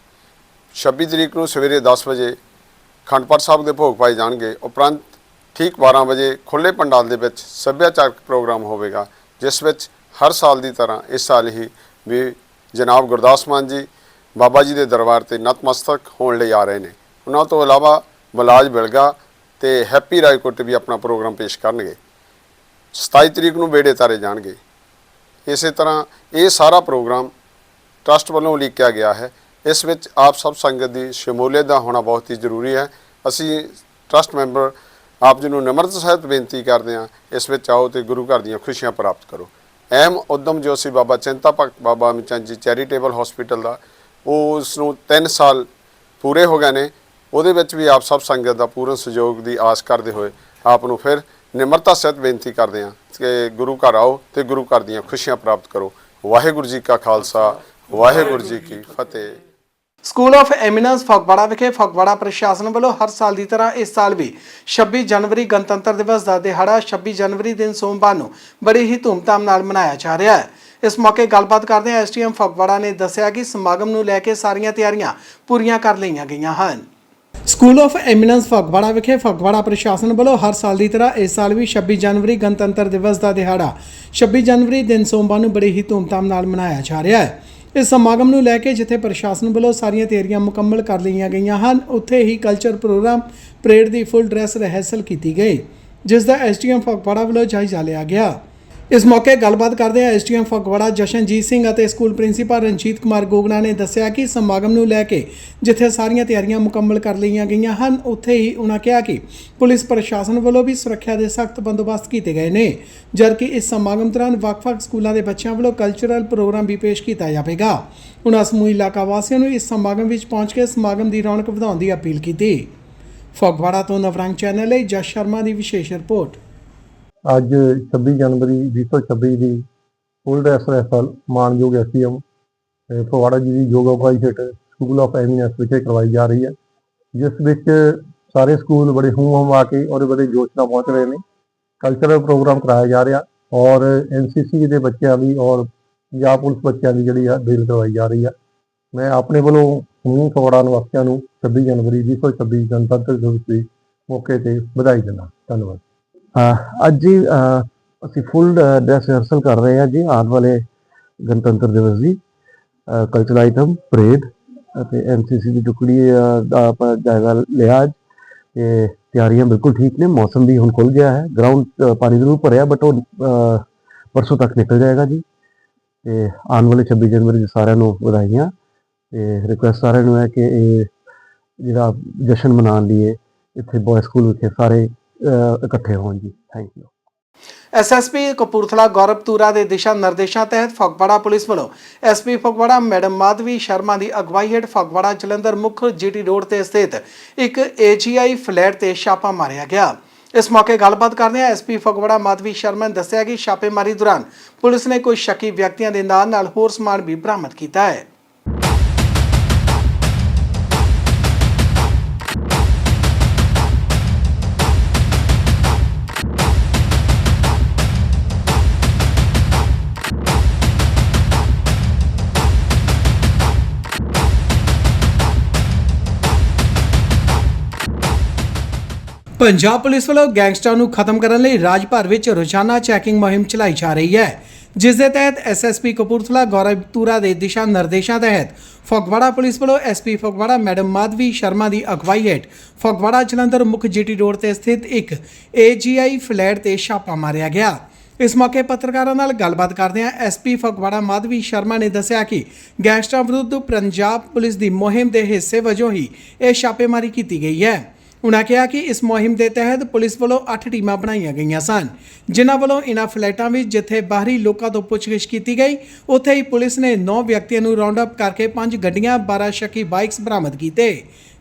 26 ਤਰੀਕ ਨੂੰ ਸਵੇਰੇ 10 ਵਜੇ ਖੰਡਪੜ ਸਾਹਿਬ ਦੇ ਭੋਗ ਪਾਏ ਜਾਣਗੇ। ਉਪਰੰਤ ਠੀਕ 12 ਵਜੇ ਖੁੱਲੇ ਪੰਡਾਲ ਦੇ ਵਿੱਚ ਸੱਭਿਆਚਾਰਕ ਪ੍ਰੋਗਰਾਮ ਹੋਵੇਗਾ, ਜਿਸ ਵਿੱਚ ਹਰ ਸਾਲ ਦੀ ਤਰ੍ਹਾਂ ਇਸ ਸਾਲ ਹੀ ਵੀ ਜਨਾਬ ਗੁਰਦਾਸ ਮਾਨ ਜੀ ਬਾਬਾ ਜੀ ਦੇ ਦਰਬਾਰ ਤੇ ਨਤਮਸਤਕ ਹੋਣ ਲਈ ਆ ਰਹੇ ਨੇ। ਉਹਨਾਂ ਤੋਂ ਇਲਾਵਾ ਬਲਾਜ ਬਿਲਗਾ ਤੇ ਹੈਪੀ ਰਾਏਕੋਟ ਵੀ ਆਪਣਾ ਪ੍ਰੋਗਰਾਮ ਪੇਸ਼ ਕਰਨਗੇ। 27 ਤਰੀਕ ਨੂੰ ਬੇੜੇ ਤਾਰੇ ਜਾਣਗੇ। ਇਸੇ ਤਰ੍ਹਾਂ ਇਹ ਸਾਰਾ ਪ੍ਰੋਗਰਾਮ ਟਰਸਟ ਵੱਲੋਂ ਉਲੀਕਿਆ ਗਿਆ ਹੈ। ਇਸ ਵਿੱਚ ਆਪ ਸਭ ਸੰਗਤ ਦੀ ਸ਼ਮੂਲੀਅਤ ਦਾ ਹੋਣਾ ਬਹੁਤ ਹੀ ਜ਼ਰੂਰੀ ਹੈ। ਅਸੀਂ ਟਰਸਟ ਮੈਂਬਰ ਆਪ ਜੀ ਨੂੰ ਨਿਮਰਤਾ ਸਹਿਤ ਬੇਨਤੀ ਕਰਦੇ ਹਾਂ, ਇਸ ਵਿੱਚ ਆਓ ਤੇ ਗੁਰੂ ਘਰ ਦੀਆਂ ਖੁਸ਼ੀਆਂ ਪ੍ਰਾਪਤ ਕਰੋ। ਅਹਿਮ ਉਦਮ ਜੋ ਸੀ ਬਾਬਾ ਚਿੰਤਾ ਭਗਤ, ਬਾਬਾ ਅਮਿਤ ਜੀ ਚੈਰੀਟੇਬਲ ਹਸਪੀਟਲ ਦਾ, ਉਹ ਉਸ ਨੂੰ 3 ਸਾਲ ਪੂਰੇ ਹੋ ਗਏ ਨੇ। ਉਹਦੇ ਵਿੱਚ ਵੀ ਆਪ ਸਭ ਸੰਗਤ ਦਾ ਪੂਰਨ ਸਹਿਯੋਗ ਦੀ ਆਸ ਕਰਦੇ ਹੋਏ ਆਪ ਨੂੰ ਫਿਰ ਨਿਮਰਤਾ ਸਹਿਤ ਬੇਨਤੀ ਕਰਦੇ ਹਾਂ ਕਿ ਗੁਰੂ ਘਰ ਆਓ ਤੇ ਗੁਰੂ ਘਰ ਦੀਆਂ ਖੁਸ਼ੀਆਂ ਪ੍ਰਾਪਤ ਕਰੋ। ਵਾਹਿਗੁਰੂ ਜੀ ਕਾ ਖਾਲਸਾ, ਵਾਹਿਗੁਰੂ ਜੀ ਕੀ ਫਤਿਹ। ਸਕੂਲ ਆਫ ਐਮੀਨੈਂਸ ਫਗਵਾੜਾ ਵਿਖੇ ਫਗਵਾੜਾ ਪ੍ਰਸ਼ਾਸਨ ਵੱਲੋਂ ਹਰ ਸਾਲ ਦੀ ਤਰ੍ਹਾਂ ਇਸ ਸਾਲ ਵੀ 26 ਜਨਵਰੀ ਗਣਤੰਤਰ ਦਿਵਸ ਦਾ ਦਿਹਾੜਾ 26 ਜਨਵਰੀ ਦਿਨ ਸੋਮਵਾਰ ਨੂੰ ਬੜੀ ਹੀ ਧੂਮਧਾਮ ਨਾਲ ਮਨਾਇਆ ਜਾ ਰਿਹਾ ਹੈ। ਇਸ ਮੌਕੇ ਗੱਲਬਾਤ ਕਰਦੇ ਐਸਟੀਐਮ ਫਗਵਾੜਾ ਨੇ ਦੱਸਿਆ ਕਿ ਸਮਾਗਮ ਨੂੰ ਲੈ ਕੇ ਸਾਰੀਆਂ ਤਿਆਰੀਆਂ ਪੂਰੀਆਂ ਕਰ ਲਈਆਂ ਗਈਆਂ ਹਨ। ਸਕੂਲ ਆਫ ਐਮੀਨੈਂਸ ਫਗਵਾੜਾ ਵਿਖੇ ਫਗਵਾੜਾ ਪ੍ਰਸ਼ਾਸਨ ਵੱਲੋਂ ਹਰ ਸਾਲ ਦੀ ਤਰ੍ਹਾਂ ਇਸ ਸਾਲ ਵੀ 26 ਜਨਵਰੀ ਗਣਤੰਤਰ ਦਿਵਸ ਦਾ ਦਿਹਾੜਾ 26 ਜਨਵਰੀ ਦਿਨ ਸੋਮਵਾਰ ਨੂੰ ਬੜੀ ਹੀ ਧੂਮਧਾਮ ਨਾਲ ਮਨਾਇਆ ਜਾ ਰਿਹਾ ਹੈ। ਇਸ ਸਮਾਗਮ ਨੂੰ ਲੈ ਕੇ ਜਿੱਥੇ ਪ੍ਰਸ਼ਾਸਨ ਵੱਲੋਂ ਸਾਰੀਆਂ ਤਿਆਰੀਆਂ ਮੁਕੰਮਲ ਕਰ ਲਈਆਂ ਗਈਆਂ ਹਨ, ਉੱਥੇ ਹੀ ਕਲਚਰ ਪ੍ਰੋਗਰਾਮ ਪਰੇਡ ਦੀ ਫੁੱਲ ਡਰੈਸ ਰਿਹਰਸਲ ਕੀਤੀ ਗਈ, ਜਿਸ ਦਾ ਐਸਟੀਐਮ ਫਗਵਾੜਾ ਵੱਲੋਂ ਜਾਇਜ਼ਾ ਲਿਆ ਗਿਆ। ਇਸ ਮੌਕੇ ਗੱਲਬਾਤ ਕਰਦੇ ਆ ਐਸਟੀਐਮ ਫਗਵਾੜਾ ਜਸ਼ਨਜੀਤ ਸਿੰਘ ਅਤੇ ਸਕੂਲ ਪ੍ਰਿੰਸੀਪਲ ਰਣਜੀਤ ਕੁਮਾਰ ਗੋਗਣਾ ਨੇ ਦੱਸਿਆ ਕਿ ਸਮਾਗਮ ਨੂੰ ਲੈ ਕੇ ਜਿੱਥੇ ਸਾਰੀਆਂ ਤਿਆਰੀਆਂ ਮੁਕੰਮਲ ਕਰ ਲਈਆਂ ਗਈਆਂ ਹਨ, ਉੱਥੇ ਹੀ ਉਹਨਾਂ ਕਿਹਾ ਕਿ ਪੁਲਿਸ ਪ੍ਰਸ਼ਾਸਨ ਵੱਲੋਂ ਵੀ ਸੁਰੱਖਿਆ ਦੇ ਸਖਤ ਬੰਦੋਬਸਤ ਕੀਤੇ ਗਏ ਨੇ, ਜਦਕਿ ਇਸ ਸਮਾਗਮ ਦੌਰਾਨ ਵੱਖ-ਵੱਖ ਸਕੂਲਾਂ ਦੇ ਬੱਚਿਆਂ ਵੱਲੋਂ ਕਲਚਰਲ ਪ੍ਰੋਗਰਾਮ ਵੀ ਪੇਸ਼ ਕੀਤਾ ਜਾਵੇਗਾ। ਉਹਨਾਂ ਸਮੂਹ ਇਲਾਕਾ ਵਾਸੀਆਂ ਨੂੰ ਇਸ ਸਮਾਗਮ ਵਿੱਚ ਪਹੁੰਚ ਕੇ ਸਮਾਗਮ ਦੀ ਰੌਣਕ ਵਧਾਉਣ ਦੀ ਅਪੀਲ ਕੀਤੀ। ਫਗਵਾੜਾ ਤੋਂ ਨਵਰੰਗ ਚੈਨਲ ਲਈ ਜਸ ਸ਼ਰਮਾ ਦੀ ਵਿਸ਼ੇਸ਼ ਰਿਪੋਰਟ। ਅੱਜ 26 ਜਨਵਰੀ 2026 ਦੀ ਫੁੱਲ ਡਰੈਸ ਰੈਫਲ ਮਾਨਯੋਗ S P M Phagwara ji ਦੀ ਯੋਗਾ ਉਪਾਈ ਹੇਠ ਸਕੂਲ ਆਫ ਐਮੀਨੈਂਸ ਵਿਖੇ ਕਰਵਾਈ ਜਾ ਰਹੀ ਹੈ। ਜਿਸ ਵਿੱਚ ਸਾਰੇ ਸਕੂਲ ਬੜੇ ਹੂਮ ਹਮ ਆ ਕੇ ਔਰ ਬੜੇ ਜੋਸ਼ ਨਾਲ ਪਹੁੰਚ ਰਹੇ ਨੇ। ਕਲਚਰਲ ਪ੍ਰੋਗਰਾਮ ਕਰਾਇਆ ਜਾ ਰਿਹਾ ਔਰ ਐਨਸੀਸੀ ਦੇ ਬੱਚਿਆਂ ਦੀ ਔਰ ਪੰਜਾਬ ਪੁਲਿਸ ਬੱਚਿਆਂ ਦੀ ਜਿਹੜੀ ਆ ਬੇਲ ਕਰਵਾਈ ਜਾ ਰਹੀ ਆ। ਮੈਂ ਆਪਣੇ ਵੱਲੋਂ ਸਮੂਹ ਫਗਵਾੜਾ ਨਿਵਾਸੀਆਂ ਨੂੰ 26 ਜਨਵਰੀ 2026 ਗਣਤੰਤਰ ਦਿਵਸ ਦੇ ਮੌਕੇ ਤੇ ਵਧਾਈ ਦਿੰਦਾ ਧੰਨਵਾਦ। ਅੱਜ ਹੀ ਅਸੀਂ ਫੁੱਲ ਡਰੈਸ ਰਿਹਰਸਲ ਕਰ ਰਹੇ ਹਾਂ ਜੀ, ਆਉਣ ਵਾਲੇ ਗਣਤੰਤਰ ਦਿਵਸ ਦੀ ਕਲਚਰਲ ਆਈਟਮ ਪਰੇਡ ਅਤੇ ਐਨਸੀਸੀ ਦੀ ਟੁਕੜੀ ਦਾ ਆਪਾਂ ਜਾਇਜ਼ਾ ਲਿਆ ਅੱਜ। ਤੇ ਤਿਆਰੀਆਂ ਬਿਲਕੁਲ ਠੀਕ ਨੇ, ਮੌਸਮ ਵੀ ਹੁਣ ਖੁੱਲ ਗਿਆ ਹੈ। ਗਰਾਊਂਡ ਪਾਣੀ ਜ਼ਰੂਰ ਭਰਿਆ ਬਟ ਉਹ ਪਰਸੋਂ ਤੱਕ ਨਿਕਲ ਜਾਏਗਾ ਜੀ। ਤੇ ਆਉਣ ਵਾਲੇ 26 ਜਨਵਰੀ ਦੇ ਸਾਰਿਆਂ ਨੂੰ ਵਧਾਈਆਂ। ਤੇ ਰਿਕੁਐਸਟ ਸਾਰਿਆਂ ਨੂੰ ਹੈ ਕਿ ਇਹ ਜਿਹੜਾ ਜਸ਼ਨ ਮਨਾਉਣ ਲਈ ਇੱਥੇ ਬॉय ਸਕੂਲ ਵਿਖੇ ਸਾਰੇ ਅਹ, ਇਕੱਠੇ ਹੋਣ ਜੀ। Thank you SSP Kapurthala Gaurav Toora ਦੇ ਦਿਸ਼ਾ ਨਿਰਦੇਸ਼ਾਂ ਤਹਿਤ ਫਗਵਾੜਾ ਪੁਲਿਸ ਵੱਲੋਂ ਐਸਪੀ ਫਗਵਾੜਾ ਮੈਡਮ ਮਾਧਵੀ ਸ਼ਰਮਾ ਦੀ ਅਗਵਾਈ ਹੇਠ ਫਗਵਾੜਾ ਜਲੰਧਰ ਮੁੱਖ ਜੀਟੀ ਰੋਡ ਤੇ ਸਥਿਤ ਇੱਕ ਏਜੀਆਈ ਫਲੈਟ ਤੇ ਛਾਪਾ ਮਾਰਿਆ ਗਿਆ। ਇਸ ਮੌਕੇ ਗੱਲਬਾਤ ਕਰਦਿਆਂ ਐਸਪੀ ਫਗਵਾੜਾ ਮਾਧਵੀ ਸ਼ਰਮਾ ਨੇ ਦੱਸਿਆ ਕਿ ਛਾਪੇਮਾਰੀ ਦੌਰਾਨ ਪੁਲਿਸ ਨੇ ਕੁਝ ਸ਼ੱਕੀ ਵਿਅਕਤੀਆਂ ਦੇ ਨਾਲ ਨਾਲ ਹੋਰ ਸਮਾਨ ਵੀ ਬਰਾਮਦ ਕੀਤਾ ਹੈ। ਪੰਜਾਬ ਪੁਲਿਸ ਵੱਲੋਂ ਗੈਂਗਸਟਰਾਂ ਨੂੰ ਖਤਮ ਕਰਨ ਲਈ ਰਾਜ ਭਰ ਵਿੱਚ ਰੋਜ਼ਾਨਾ ਚੈਕਿੰਗ ਮੁਹਿੰਮ ਚਲਾਈ ਜਾ ਰਹੀ ਹੈ, ਜਿਸ ਦੇ ਤਹਿਤ ਐਸਐਸਪੀ ਕਪੂਰਥਲਾ, ਗੌਰਵ ਤੂਰਾ ਦੇ ਦਿਸ਼ਾ ਨਿਰਦੇਸ਼ਾਂ ਤਹਿਤ ਫਗਵਾੜਾ ਪੁਲਿਸ ਵੱਲੋਂ ਐਸਪੀ ਫਗਵਾੜਾ ਮੈਡਮ ਮਾਧਵੀ ਸ਼ਰਮਾ ਦੀ ਅਗਵਾਈ ਹੇਠ ਫਗਵਾੜਾ ਜਲੰਧਰ ਮੁੱਖ ਜੀਟੀ ਰੋਡ ਤੇ ਸਥਿਤ ਇੱਕ ਏਜੀਆਈ ਫਲੈਟ ਤੇ ਛਾਪਾ ਮਾਰਿਆ ਗਿਆ। ਇਸ ਮੌਕੇ ਪੱਤਰਕਾਰਾਂ ਨਾਲ ਗੱਲਬਾਤ ਕਰਦਿਆਂ ਐਸਪੀ ਫਗਵਾੜਾ ਮਾਧਵੀ ਸ਼ਰਮਾ ਨੇ ਦੱਸਿਆ ਕਿ ਗੈਂਗਸਟਰਾਂ ਵਿਰੁੱਧ ਪੰਜਾਬ ਪੁਲਿਸ ਦੀ ਮੁਹਿੰਮ ਦੇ ਹਿੱਸੇ ਵਜੋਂ ਹੀ ਇਹ ਛਾਪੇਮਾਰੀ ਕੀਤੀ ਗਈ ਹੈ। ਉਨ੍ਹਾਂ ਕਿਹਾ ਕਿ ਇਸ ਮੁਹਿੰਮ ਦੇ ਤਹਿਤ ਪੁਲਿਸ ਵੱਲੋਂ 8 ਟੀਮਾਂ ਬਣਾਈਆਂ ਗਈਆਂ ਸਨ, ਜਿਨ੍ਹਾਂ ਵੱਲੋਂ ਇਨ੍ਹਾਂ ਫਲੈਟਾਂ ਵਿੱਚ ਜਿੱਥੇ ਬਾਹਰੀ ਲੋਕਾਂ ਤੋਂ ਪੁੱਛਗਿੱਛ ਕੀਤੀ ਗਈ, ਉੱਥੇ ਹੀ ਪੁਲਿਸ ਨੇ 9 ਵਿਅਕਤੀਆਂ ਨੂੰ ਰਾਉਂਡ ਅਪ ਕਰਕੇ 5 ਗੱਡੀਆਂ 12 ਸ਼ੱਕੀ ਬਾਈਕਸ ਬਰਾਮਦ ਕੀਤੇ।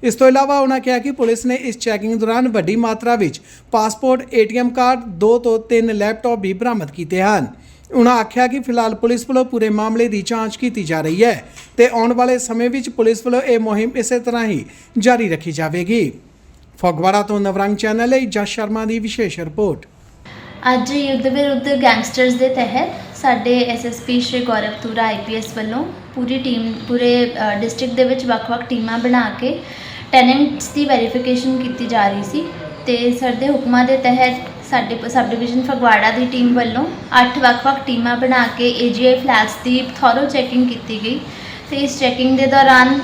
ਇਸ ਤੋਂ ਇਲਾਵਾ ਉਨ੍ਹਾਂ ਕਿਹਾ ਕਿ ਪੁਲਿਸ ਨੇ ਇਸ ਚੈਕਿੰਗ ਦੌਰਾਨ ਵੱਡੀ ਮਾਤਰਾ ਵਿੱਚ ਪਾਸਪੋਰਟ, ਏਟੀਐਮ ਕਾਰਡ 2 ਤੋਂ 3 ਲੈਪਟਾਪ ਵੀ ਬਰਾਮਦ ਕੀਤੇ ਹਨ। ਉਨ੍ਹਾਂ ਆਖਿਆ ਕਿ ਫਿਲਹਾਲ ਪੁਲਿਸ ਵੱਲੋਂ ਪੂਰੇ ਮਾਮਲੇ ਦੀ ਜਾਂਚ ਕੀਤੀ ਜਾ ਰਹੀ ਹੈ ਤੇ ਆਉਣ ਵਾਲੇ ਸਮੇਂ ਵਿੱਚ ਪੁਲਿਸ ਵੱਲੋਂ ਇਹ ਮੁਹਿੰਮ ਇਸੇ ਤਰ੍ਹਾਂ ਹੀ ਜਾਰੀ ਰੱਖੀ ਜਾਵੇਗੀ। ਫਗਵਾੜਾ ਤੋਂ ਨਵਰੰਗ ਚੈਨਲ ਲਈ ਜਸ ਸ਼ਰਮਾ ਦੀ ਵਿਸ਼ੇਸ਼ ਰਿਪੋਰਟ ਅੱਜ ਯੁੱਧ ਵਿਰੁੱਧ ਗੈਂਗਸਟਰਸ ਦੇ ਤਹਿਤ ਸਾਡੇ ਐਸਐਸਪੀ ਸ਼੍ਰੀ ਗੌਰਵ ਤੂਰਾ ਆਈਪੀਐਸ ਵੱਲੋਂ ਪੂਰੀ ਟੀਮ ਪੂਰੇ ਡਿਸਟ੍ਰਿਕਟ ਦੇ ਵਿੱਚ ਵੱਖ-ਵੱਖ ਟੀਮਾਂ ਬਣਾ ਕੇ ਟੈਨੈਂਟਸ ਦੀ ਵੈਰੀਫਿਕੇਸ਼ਨ ਕੀਤੀ ਜਾ ਰਹੀ ਸੀ ਤੇ ਸਰ ਦੇ ਹੁਕਮਾਂ ਦੇ ਤਹਿਤ ਸਾਡੇ ਸਬ ਡਿਵੀਜ਼ਨ ਫਗਵਾੜਾ ਦੀ ਟੀਮ ਵੱਲੋਂ 8 ਵੱਖ-ਵੱਖ ਟੀਮਾਂ ਬਣਾ ਕੇ ਏਜੀਆਈ ਫਲੈਟਸ ਦੀ ਥੋਰੋ ਚੈਕਿੰਗ ਕੀਤੀ ਗਈ ਤੇ ਇਸ ਚੈਕਿੰਗ ਦੇ ਦੌਰਾਨ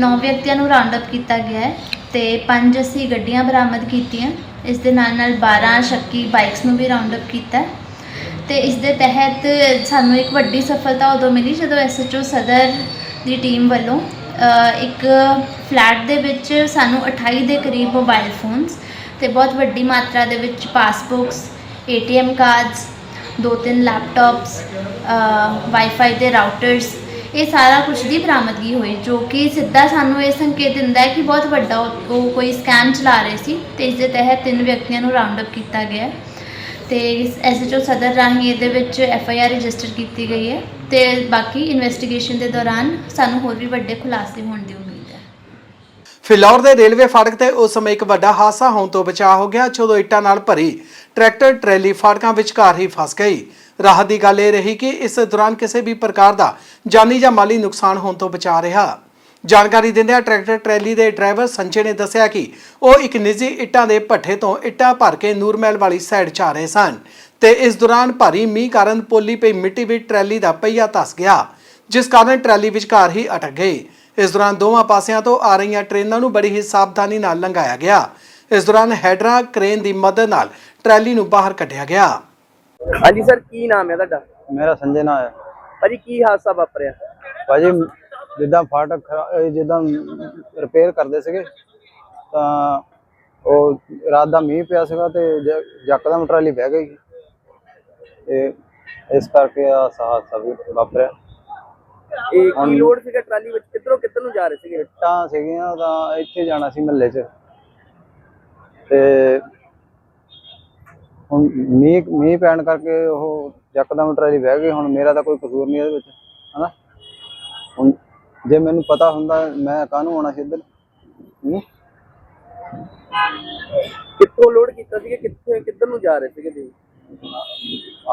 9 ਵਿਅਕਤੀਆਂ ਨੂੰ ਰਾਉਂਡ ਅਪ ਕੀਤਾ ਗਿਆ ਹੈ। ਤੇ ਪੰਜ ਅਸੀਂ ਗੱਡੀਆਂ ਬਰਾਮਦ ਕੀਤੀਆਂ। ਇਸ ਦੇ ਨਾਲ ਨਾਲ 12 ਸ਼ੱਕੀ ਬਾਈਕਸ ਨੂੰ ਵੀ ਰਾਉਂਡ ਅਪ ਕੀਤਾ। ਹੈ ਤੇ ਇਸ ਦੇ ਤਹਿਤ ਸਾਨੂੰ ਇੱਕ ਵੱਡੀ ਸਫਲਤਾ ਉਦੋਂ ਮਿਲੀ ਜਦੋਂ ਐਸਐਚਓ ਸਦਰ ਦੀ ਟੀਮ ਵੱਲੋਂ ਅ, ਇੱਕ ਫਲੈਟ ਦੇ ਵਿੱਚ ਸਾਨੂੰ 28 ਦੇ ਕਰੀਬ ਮੋਬਾਈਲ ਫੋਨਸ ਤੇ ਬਹੁਤ ਵੱਡੀ ਮਾਤਰਾ ਦੇ ਵਿੱਚ ਪਾਸਬੁੱਕਸ ਏਟੀਐਮ ਕਾਰਡਸ ਦੋ ਤਿੰਨ ਲੈਪਟਾਪਸ ਵਾਈਫਾਈ ਦੇ ਰਾਊਟਰਸ ਇਹ ਸਾਰਾ ਕੁਝ ਦੀ ਬਰਾਮਦਗੀ ਹੋਈ, ਜੋ ਕਿ ਸਿੱਧਾ ਸਾਨੂੰ ਇਹ ਸੰਕੇਤ ਦਿੰਦਾ ਹੈ ਕਿ ਬਹੁਤ ਵੱਡਾ ਉਹ ਉਹ ਕੋਈ ਸਕੈਮ ਚਲਾ ਰਹੇ ਸੀ ਤੇ ਇਸ ਦੇ ਤਹਿਤ ਤਿੰਨ ਵਿਅਕਤੀਆਂ ਨੂੰ ਰਾਉਂਡ ਅਪ ਕੀਤਾ ਗਿਆ ਹੈ। ਤੇ ਐਸਐਚਓ ਸਦਰ ਰਾਹੀਂ ਇਹਦੇ ਵਿੱਚ ਐਫ ਆਈ ਆਰ ਰਜਿਸਟਰ ਕੀਤੀ ਗਈ ਹੈ ਤੇ ਬਾਕੀ ਇਨਵੈਸਟੀਗੇਸ਼ਨ ਦੇ ਦੌਰਾਨ ਸਾਨੂੰ ਹੋਰ ਵੀ ਵੱਡੇ ਖੁਲਾਸੇ ਹੋਣ ਦੀ ਉਮੀਦ ਹੈ। ਫਿਲੌਰ ਦੇ ਰੇਲਵੇ ਫਾਟਕ ਤੇ ਉਸ ਸਮੇਂ ਇੱਕ ਵੱਡਾ ਹਾਦਸਾ ਹੋਣ ਤੋਂ ਬਚਾ ਹੋ ਗਿਆ, ਜਦੋਂ ਇੱਟਾਂ ਨਾਲ ਭਰੀ ਟਰੈਕਟਰ ਟਰੈਲੀ ਫਾਟਕਾਂ ਵਿਚਕਾਰ ਹੀ ਫਸ ਗਈ। ਰਾਹਤ ਦੀ ਗੱਲ ਇਹ ਰਹੀ ਕਿ ਇਸ ਦੌਰਾਨ ਕਿਸੇ ਵੀ ਪ੍ਰਕਾਰ ਦਾ ਜਾਨੀ ਜਾਂ ਮਾਲੀ ਨੁਕਸਾਨ ਹੋਣ ਤੋਂ ਬਚਾ ਰਿਹਾ। ਜਾਣਕਾਰੀ ਦਿੰਦਿਆਂ ਟਰੈਕਟਰ ਟਰੈਲੀ ਦੇ ਡਰਾਈਵਰ ਸੰਜੇ ਨੇ ਦੱਸਿਆ ਕਿ ਉਹ ਇੱਕ ਨਿੱਜੀ ਇੱਟਾਂ ਦੇ ਭੱਠੇ ਤੋਂ ਇੱਟਾਂ ਭਰ ਕੇ ਨੂਰਮਹਿਲ ਵਾਲੀ ਸਾਈਡ ਜਾ ਰਹੇ ਸਨ ਤੇ ਇਸ ਦੌਰਾਨ ਭਾਰੀ ਮੀਂਹ ਕਾਰਨ ਪੋਲੀ ਪਈ ਮਿੱਟੀ ਵਿੱਚ ਟਰੈਲੀ ਦਾ ਪਹੀਆ ਧਸ ਗਿਆ, ਜਿਸ ਕਾਰਨ ਟਰੈਲੀ ਵਿਚਕਾਰ ਹੀ ਅਟਕ ਗਈ। ਇਸ ਦੌਰਾਨ ਦੋਵਾਂ ਪਾਸਿਆਂ ਤੋਂ ਆ ਰਹੀਆਂ ਟ੍ਰੇਨਾਂ ਨੂੰ ਬੜੀ ਹੀ ਸਾਵਧਾਨੀ ਨਾਲ ਲੰਘਾਇਆ ਗਿਆ। ਇਸ ਦੌਰਾਨ ਹੈਡਰਾ, ਕ੍ਰੇਨ ਦੀ ਮਦਦ ਨਾਲ ਟਰੈਲੀ ਨੂੰ ਬਾਹਰ ਕੱਢਿਆ ਗਿਆ। ਹਾਂਜੀ ਸਰ ਕੀ ਨਾਮ ਹੈ ਤੁਹਾਡਾ? ਮੇਰਾ ਸੰਜੇ ਨਾਂ ਹੈ। ਭਾਜੀ ਕੀ ਹਾਦਸਾ ਵਾਪਰਿਆ? ਭਾਜੀ ਜਿੱਦਾਂ ਫਾਟਕ ਖਰਾ- ਇਹ ਜਿੱਦਾਂ ਰਿਪੇਅਰ ਕਰਦੇ ਸੀਗੇ ਤਾਂ ਉਹ ਰਾਤ ਦਾ ਮੀਂਹ ਪਿਆ ਸੀਗਾ ਤੇ ਜ- ਯਕਦਮ ਟਰਾਲੀ ਬਹਿ ਗਈ। ਤੇ ਇਸ ਕਰਕੇ ਆ ਹਾਦਸਾ ਵੀ ਵਾਪਰਿਆ। ਇਹ ਕੀ ਲੋਡ ਸੀਗਾ ਟਰਾਲੀ ਵਿੱਚ? ਕਿੱਧਰੋਂ ਕਿੱਧਰ ਨੂੰ ਜਾ ਰਹੇ ਸੀਗੇ? ਇੱਟਾਂ ਸੀਗੀਆਂ ਤਾਂ ਇੱਥੇ ਜਾਣਾ ਸੀ ਮਹੱਲੇ 'ਚ। ਤੇ ਹੁਣ ਮੀਂਹ ਮੀਂਹ ਪੈਣ ਕਰਕੇ ਉਹ ਯਕਦਮ ਟਰਾਲੀ ਬਹਿ ਗਈ ਹੁਣ ਮੇਰਾ ਤਾਂ ਕੋਈ ਕਸੂਰ ਨਹੀਂ ਇਹਦੇ ਵਿੱਚ ਹਨਾ? ਹੁਣ ਜੇ ਮੈਨੂੰ ਪਤਾ ਹੁੰਦਾ ਮੈਂ ਕਾਹਨੂੰ ਆਉਣਾ ਸੀ ਇੱਧਰ? ਹੂੰ? ਕਿੱਥੋਂ ਲੋਡ ਕੀਤਾ ਸੀਗਾ? ਕਿੱਥੇ ਕਿੱਧਰ ਨੂੰ ਜਾ ਰਹੇ ਸੀਗੇ ਜੀ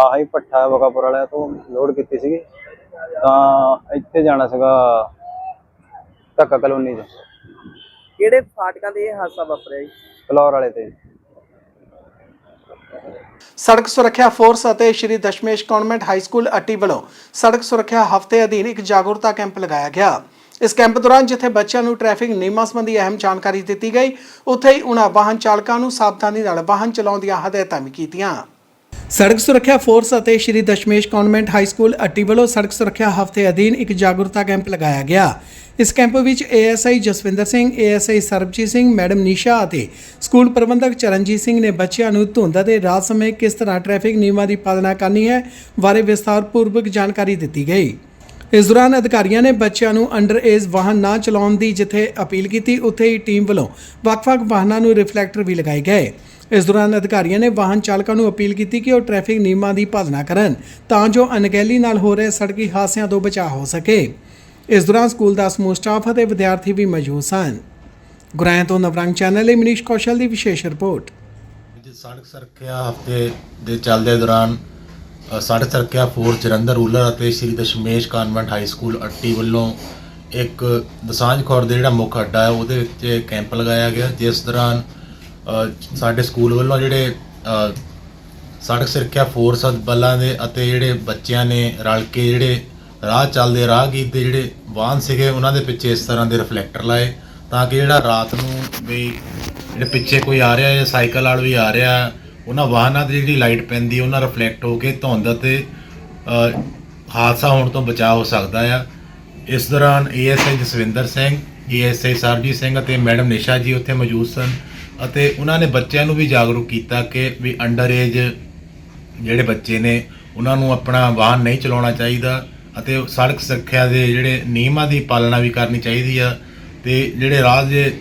ਆਹੀ ਪੱਠਾ ਬਕਾਪੁਰ ਵਾਲਿਆਂ ਤੋਂ ਲੋਡ ਕੀਤੀ ਸੀਗੀ। ਤਾਂ ਇੱਥੇ ਜਾਣਾ ਸੀਗਾ ਧੱਕਾ ਕਲੋਨੀ 'ਚ। ਕਿਹੜੇ ਫਾਟਕਾਂ ਤੇ ਇਹ ਹਾਦਸਾ ਵਾਪਰਿਆ ਜੀ? ਫਲੋਰ ਵਾਲੇ ਤੇ। ਸੜਕ ਸੁਰੱਖਿਆ ਫੋਰਸ ਅਤੇ Shri Dashmesh convent high school Atti ਵੱਲੋਂ ਸੜਕ ਸੁਰੱਖਿਆ ਹਫ਼ਤੇ ਅਧੀਨ ਇੱਕ ਜਾਗਰੂਕਤਾ ਕੈਂਪ ਲਗਾਇਆ ਗਿਆ। ਇਸ ਕੈਂਪ ਦੌਰਾਨ ਜਿੱਥੇ ਬੱਚਿਆਂ ਨੂੰ ਟ੍ਰੈਫਿਕ ਨਿਯਮਾਂ ਸੰਬੰਧੀ ਅਹਿਮ ਜਾਣਕਾਰੀ ਦਿੱਤੀ ਗਈ, ਉੱਥੇ ਹੀ ਉਹਨਾਂ ਵਾਹਨ ਚਾਲਕਾਂ ਨੂੰ ਸਾਵਧਾਨੀ ਨਾਲ ਵਾਹਨ ਚਲਾਉਣ ਦੀਆਂ ਹਦਾਇਤਾਂ ਵੀ ਕੀਤੀਆਂ। ਸੜਕ ਸੁਰੱਖਿਆ ਫੋਰਸ ਅਤੇ Shri Dashmesh convent high school Atti ਵੱਲੋਂ ਸੜਕ ਸੁਰੱਖਿਆ ਹਫ਼ਤੇ ਅਧੀਨ ਇੱਕ ਜਾਗਰੂਕਤਾ ਕੈਂਪ ਲਗਾਇਆ ਗਿਆ। ਇਸ ਕੈਂਪ ਵਿੱਚ ASI Jaswinder Singh, ASI Sarabjit Singh, madam Nisha ਅਤੇ ਸਕੂਲ ਪ੍ਰਬੰਧਕ ਚਰਨਜੀਤ ਸਿੰਘ ਨੇ ਬੱਚਿਆਂ ਨੂੰ ਧੁੰਦ ਅਤੇ ਰਾਤ ਸਮੇਂ ਕਿਸ ਤਰ੍ਹਾਂ ਟ੍ਰੈਫਿਕ ਨਿਯਮਾਂ ਦੀ ਪਾਲਣਾ ਕਰਨੀ ਹੈ ਬਾਰੇ ਵਿਸਥਾਰਪੂਰਵਕ ਜਾਣਕਾਰੀ ਦਿੱਤੀ ਗਈ। ਇਸ ਦੌਰਾਨ ਅਧਿਕਾਰੀਆਂ ਨੇ ਬੱਚਿਆਂ ਨੂੰ ਅੰਡਰ ਏਜ ਵਾਹਨ ਨਾ ਚਲਾਉਣ ਦੀ ਜਿੱਥੇ ਅਪੀਲ ਕੀਤੀ, ਉੱਥੇ ਹੀ ਟੀਮ ਵੱਲੋਂ ਵੱਖ-ਵੱਖ ਵਾਹਨਾਂ ਨੂੰ ਰਿਫਲੈਕਟਰ ਵੀ ਲਗਾਏ ਗਏ। ਇਸ ਦੌਰਾਨ ਅਧਿਕਾਰੀਆਂ ਨੇ ਵਾਹਨ ਚਾਲਕਾਂ ਨੂੰ ਅਪੀਲ ਕੀਤੀ ਕਿ ਉਹ ਟ੍ਰੈਫਿਕ ਨਿਯਮਾਂ ਦੀ ਪਾਲਣਾ ਕਰਨ ਤਾਂ ਜੋ ਅਣਗਹਿਲੀ ਨਾਲ ਹੋ ਰਹੇ ਸੜਕੀ ਹਾਦਸਿਆਂ ਤੋਂ ਬਚਾਅ ਹੋ ਸਕੇ। ਇਸ ਦੌਰਾਨ ਸਕੂਲ ਦਾ ਸਮੂਹ ਸਟਾਫ ਅਤੇ ਵਿਦਿਆਰਥੀ ਵੀ ਮੌਜੂਦ ਸਨ। ਗੁਰਾਇਆਂ ਤੋਂ ਨਵਰੰਗ ਚੈਨਲ ਲਈ ਮਨੀਸ਼ ਕੌਸ਼ਲ ਦੀ ਵਿਸ਼ੇਸ਼ ਰਿਪੋਰਟ। ਸੜਕ ਸੁਰੱਖਿਆ ਹਫ਼ਤੇ ਦੇ ਚੱਲਦੇ ਦੌਰਾਨ ਸੜਕ ਸੁਰੱਖਿਆ ਫੋਰਸ ਜਲੰਧਰ ਰੂਲਰ ਅਤੇ Shri Dashmesh convent high school Atti ਵੱਲੋਂ ਇੱਕ ਦਸਾਂਝ ਖੁਰਦ ਦੇ ਜਿਹੜਾ ਮੁੱਖ ਅੱਡਾ ਹੈ, ਉਹਦੇ ਵਿੱਚ ਕੈਂਪ ਲਗਾਇਆ ਗਿਆ। ਜਿਸ ਦੌਰਾਨ ਸਾਡੇ ਸਕੂਲ ਵੱਲੋਂ ਜਿਹੜੇ ਸੜਕ ਸੁਰੱਖਿਆ ਫੋਰਸ ਬਲਾਂ ਦੇ ਅਤੇ ਜਿਹੜੇ ਬੱਚਿਆਂ ਨੇ ਰਲ ਕੇ ਜਿਹੜੇ ਰਾਹ ਚੱਲਦੇ, ਰਾਹਗੀਰ ਦੇ ਜਿਹੜੇ ਵਾਹਨ ਸੀਗੇ, ਉਹਨਾਂ ਦੇ ਪਿੱਛੇ ਇਸ ਤਰ੍ਹਾਂ ਦੇ ਰਿਫਲੈਕਟਰ ਲਾਏ ਤਾਂ ਕਿ ਜਿਹੜਾ ਰਾਤ ਨੂੰ ਵੀ ਜਿਹੜੇ ਪਿੱਛੇ ਕੋਈ ਆ ਰਿਹਾ ਜਾਂ ਸਾਈਕਲ ਵਾਲਾ ਵੀ ਆ ਰਿਹਾ, ਉਹਨਾਂ ਵਾਹਨਾਂ ਤੇ ਜਿਹੜੀ ਲਾਈਟ ਪੈਂਦੀ, ਉਹਨਾਂ ਰਿਫਲੈਕਟ ਹੋ ਕੇ ਧੁੰਦ ਅਤੇ ਹਾਦਸਾ ਹੋਣ ਤੋਂ ਬਚਾਅ ਹੋ ਸਕਦਾ ਆ। ਇਸ ਦੌਰਾਨ ਏਐਸਆਈ ਜਸਵਿੰਦਰ ਸਿੰਘ ਏਐਸਆਈ ਸਰਜੀਤ ਸਿੰਘ ਅਤੇ ਮੈਡਮ ਨਿਸ਼ਾ ਜੀ ਉੱਥੇ ਮੌਜੂਦ ਸਨ। ਅਤੇ ਉਹਨਾਂ ਨੇ ਬੱਚਿਆਂ ਨੂੰ ਵੀ ਜਾਗਰੂਕ ਕੀਤਾ ਕਿ ਵੀ ਅੰਡਰ ਏਜ ਜਿਹੜੇ ਬੱਚੇ ਨੇ, ਉਹਨਾਂ ਨੂੰ ਆਪਣਾ ਵਾਹਨ ਨਹੀਂ ਚਲਾਉਣਾ ਚਾਹੀਦਾ ਅਤੇ ਸੜਕ ਸੁਰੱਖਿਆ ਦੇ ਜਿਹੜੇ ਨਿਯਮਾਂ ਦੀ ਪਾਲਣਾ ਵੀ ਕਰਨੀ ਚਾਹੀਦੀ ਆ ਤੇ ਜਿਹੜੇ ਰਾਹ ਦੇ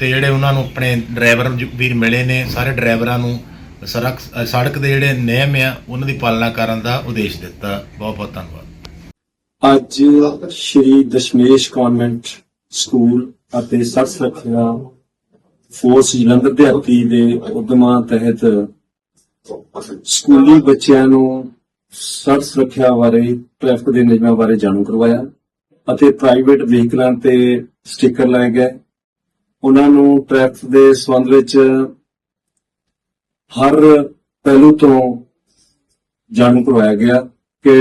ਤੇ ਜਿਹੜੇ ਉਹਨਾਂ ਨੂੰ ਆਪਣੇ ਡਰਾਈਵਰ ਵੀ ਮਿਲੇ ਨੇ, ਸਾਰੇ ਡਰਾਈਵਰਾਂ ਨੂੰ ਸੜਕ ਸੜਕ ਦੇ ਜਿਹੜੇ ਨਿਯਮ ਆ, ਉਹਨਾਂ ਦੀ ਪਾਲਣਾ ਕਰਨ ਦਾ ਉਦੇਸ਼ ਦਿੱਤਾ। ਬਹੁਤ ਬਹੁਤ ਧੰਨਵਾਦ। ਅੱਜ ਸ਼੍ਰੀ ਦਸ਼ਮੇਸ਼ ਕਨਵੈਂਟ ਸਕੂਲ ਅਤੇ ਸੜਕ ਸੁਰੱਖਿਆ ਫੋਰਸ ਜਲੰਧਰ ਦੇ ਹੱਤੀ ਦੇ ਉਦਮਾਂ ਤਹਿਤ ਸਕੂਲੀ ਬੱਚਿਆਂ ਨੂੰ ਸੜਕ ਸੁਰੱਖਿਆ ਬਾਰੇ, ਟ੍ਰੈਫਿਕ ਦੇ ਨਿਯਮਾਂ ਬਾਰੇ ਜਾਣੂ ਕਰਵਾਇਆ ਅਤੇ ਪ੍ਰਾਈਵੇਟ ਵਹੀਕਲਾਂ ਤੇ ਸਟicker ਲਾਏ ਗਏ। ਉਹਨਾਂ ਨੂੰ ਟ੍ਰੈਫਿਕ ਦੇ ਸੰਬੰਧ ਵਿੱਚ ਹਰ ਪਹਿਲੂ ਤੋਂ ਜਾਣੂ ਕਰਵਾਇਆ ਗਿਆ ਕਿ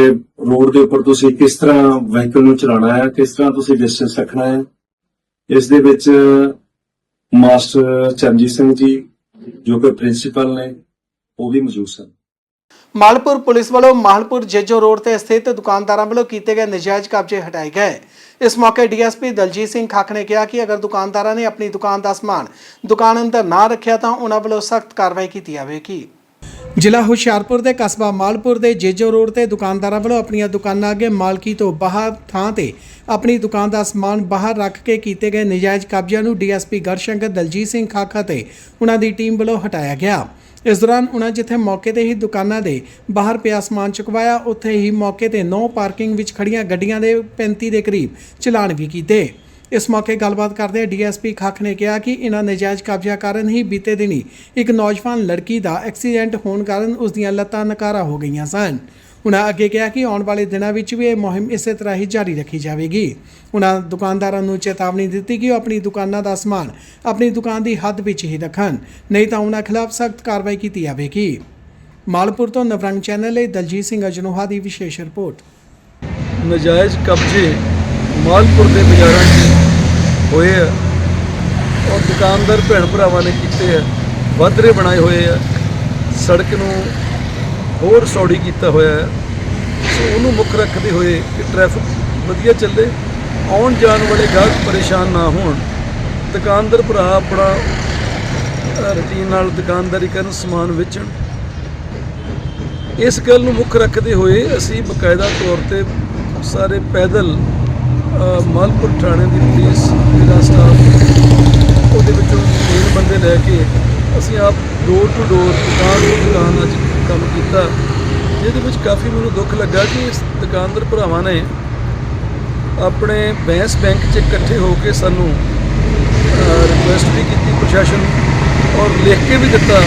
ਰੋਡ ਦੇ ਉੱਪਰ ਤੁਸੀਂ ਕਿਸ ਤਰ੍ਹਾਂ ਵਹੀਕਲ ਨੂੰ ਚਲਾਉਣਾ ਹੈ, ਕਿਸ ਤਰ੍ਹਾਂ ਤੁਸੀਂ ਡਿਸਟੈਂਸ ਰੱਖਣਾ ਹੈ। ਇਸ ਦੇ ਵਿੱਚ ਮਾਸਟਰ ਚਰਨਜੀਤ ਸਿੰਘ ਜੀ, ਜੋ ਕਿ ਪ੍ਰਿੰਸੀਪਲ ਨੇ, ਉਹ ਵੀ ਮੌਜੂਦ ਸਨ। ਮਾਲਪੁਰ ਪੁਲਿਸ ਵੱਲੋਂ ਮਾਲਪੁਰ ਜੇਜੋ ਰੋਡ ਤੇ ਸਥਿਤ ਦੁਕਾਨਦਾਰਾਂ ਵੱਲੋਂ ਕੀਤੇ ਗਏ ਨਜਾਇਜ਼ ਕਬਜ਼ੇ ਹਟਾਏ ਗਏ। ਇਸ ਮੌਕੇ ਡੀਐਸਪੀ ਦਲਜੀਤ ਸਿੰਘ ਖਾਖ ਨੇ ਕਿਹਾ ਕਿ ਅਗਰ ਦੁਕਾਨਦਾਰਾਂ ਨੇ ਆਪਣੀ ਦੁਕਾਨ ਦਾ ਸਮਾਨ ਦੁਕਾਨ ਅੰਦਰ ਨਾ ਰੱਖਿਆ ਤਾਂ ਉਹਨਾਂ ਵੱਲੋਂ ਸਖਤ ਕਾਰਵਾਈ ਕੀਤੀ ਜਾਵੇਗੀ। ਜ਼ਿਲ੍ਹਾ ਹੁਸ਼ਿਆਰਪੁਰ ਦੇ ਕਸਬਾ ਮਾਲਪੁਰ ਦੇ ਜੇਜੋ ਰੋਡ ਤੇ ਦੁਕਾਨਦਾਰਾਂ ਵੱਲੋਂ ਆਪਣੀਆਂ ਦੁਕਾਨਾਂ ਅੱਗੇ ਮਾਲਕੀ ਤੋਂ ਬਾਹਰ ਥਾਂ ਤੇ ਆਪਣੀ ਦੁਕਾਨ ਦਾ ਸਮਾਨ ਬਾਹਰ ਰੱਖ ਕੇ ਕੀਤੇ ਗਏ ਨਜਾਇਜ਼ ਕਬਜ਼ਿਆਂ ਨੂੰ ਡੀਐਸਪੀ ਗਰਸ਼ੰਕਰ ਦਲਜੀਤ ਸਿੰਘ ਖਾਖਾ ਤੇ ਉਹਨਾਂ ਦੀ ਟੀਮ ਵੱਲੋਂ ਹਟਾਇਆ ਗਿਆ। ਇਸ ਦੌਰਾਨ ਉਹਨਾਂ ਜਿੱਥੇ ਮੌਕੇ ਤੇ ਹੀ ਦੁਕਾਨਾਂ ਦੇ ਬਾਹਰ ਪਿਆ ਸਮਾਨ ਚੁਕਵਾਇਆ, ਉੱਥੇ ਹੀ ਮੌਕੇ ਤੇ ਨੋ ਪਾਰਕਿੰਗ ਵਿੱਚ ਖੜੀਆਂ ਗੱਡੀਆਂ ਦੇ 35 ਦੇ ਕਰੀਬ ਚਲਾਨ ਵੀ ਕੀਤੇ। ਇਸ ਮੌਕੇ ਗੱਲਬਾਤ ਕਰਦੇ ਡੀਐਸਪੀ ਖੱਖ ਨੇ ਕਿਹਾ ਕਿ ਇਹਨਾਂ ਨਜਾਇਜ਼ ਕਬਜ਼ਾ ਕਾਰਨ ਹੀ ਬੀਤੇ ਦਿਨੀ ਇੱਕ ਨੌਜਵਾਨ ਲੜਕੀ ਦਾ ਐਕਸੀਡੈਂਟ ਹੋਣ ਕਾਰਨ ਉਸ ਦੀਆਂ ਲੱਤਾਂ ਨਕਾਰਾ ਹੋ ਗਈਆਂ ਸਨ। ਉਹਨਾਂ ਅੱਗੇ ਕਿਹਾ ਕਿ ਆਉਣ ਵਾਲੇ ਦਿਨਾਂ ਵਿੱਚ ਵੀ ਇਹ ਮੁਹਿੰਮ ਇਸੇ ਤਰ੍ਹਾਂ ਹੀ ਜਾਰੀ ਰੱਖੀ ਜਾਵੇਗੀ। ਉਹਨਾਂ ਦੁਕਾਨਦਾਰਾਂ ਨੂੰ ਚੇਤਾਵਨੀ ਦਿੱਤੀ ਕਿ ਉਹ ਆਪਣੀ ਦੁਕਾਨਾਂ ਦਾ ਸਮਾਨ ਆਪਣੀ ਦੁਕਾਨ ਦੀ ਹੱਦ ਵਿੱਚ ਹੀ ਰੱਖਣ, ਨਹੀਂ ਤਾਂ ਉਹਨਾਂ ਖਿਲਾਫ ਸਖਤ ਕਾਰਵਾਈ ਕੀਤੀ ਜਾਵੇਗੀ। ਮਾਲਪੁਰ ਤੋਂ ਨਵਰੰਗ ਚੈਨਲ ਲਈ ਦਲਜੀਤ ਸਿੰਘ ਅਜਨੋਹਾ ਦੀ ਵਿਸ਼ੇਸ਼ ਰਿਪੋਰਟ। ਨਜਾਇਜ਼ ਕਬਜ਼ੇ ਮਾਲਪੁਰ ਦੇ ਬਾਜ਼ਾਰਾਂ 'ਚ ਹੋਏ ਆ। ਔਰ ਦੁਕਾਨਦਾਰ ਭੈਣ ਭਰਾਵਾਂ ਨੇ ਕੀਤੇ ਆ। ਵਾਧਰੇ ਬਣਾਏ ਹੋਏ ਆ। ਸੜਕ ਨੂੰ ਹੋਰ ਸੌੜੀ ਕੀਤਾ ਹੋਇਆ ਹੈ। ਸੋ ਉਹਨੂੰ ਮੁੱਖ ਰੱਖਦੇ ਹੋਏ ਕਿ ਟ੍ਰੈਫਿਕ ਵਧੀਆ ਚੱਲੇ। ਆਉਣ ਜਾਣ ਵਾਲੇ ਗਾਹਕ ਪਰੇਸ਼ਾਨ ਨਾ ਹੋਣ। ਦੁਕਾਨਦਾਰ ਭਰਾ ਆਪਣਾ ਰੁਟੀਨ ਨਾਲ ਦੁਕਾਨਦਾਰੀ ਕਰਨ, ਸਮਾਨ ਵੇਚਣ। ਇਸ ਗੱਲ ਨੂੰ ਮੁੱਖ ਰੱਖਦੇ ਹੋਏ ਅਸੀਂ ਬਕਾਇਦਾ ਤੌਰ ਤੇ ਸਾਰੇ ਪੈਦਲ ਮਾਲਪੁਰ ਥਾਣੇ ਦੀ ਪੁਲਿਸ ਮੇਰਾ ਸਟਾਫ, ਉਹਦੇ ਵਿੱਚੋਂ ਮੇਨ ਬੰਦੇ ਲੈ ਕੇ ਅਸੀਂ ਆਪ ਡੋਰ ਟੂ ਡੋਰ ਦੁਕਾਨ ਤੋਂ ਦੁਕਾਨ ਅੱਜ ਕੰਮ ਕੀਤਾ। ਜਿਹਦੇ ਵਿੱਚ ਕਾਫੀ ਮੈਨੂੰ ਦੁੱਖ ਲੱਗਾ ਕਿ ਇਸ ਦੁਕਾਨਦਾਰ ਭਰਾਵਾਂ ਨੇ ਆਪਣੇ ਬੈਂਸ ਬੈਂਕ 'ਚ ਇਕੱਠੇ ਹੋ ਕੇ ਸਾਨੂੰ ਰਿਕੁਐਸਟ ਵੀ ਕੀਤੀ ਪ੍ਰਸ਼ਾਸਨ ਨੂੰ ਔਰ ਲਿਖ ਕੇ ਵੀ ਦਿੱਤਾ।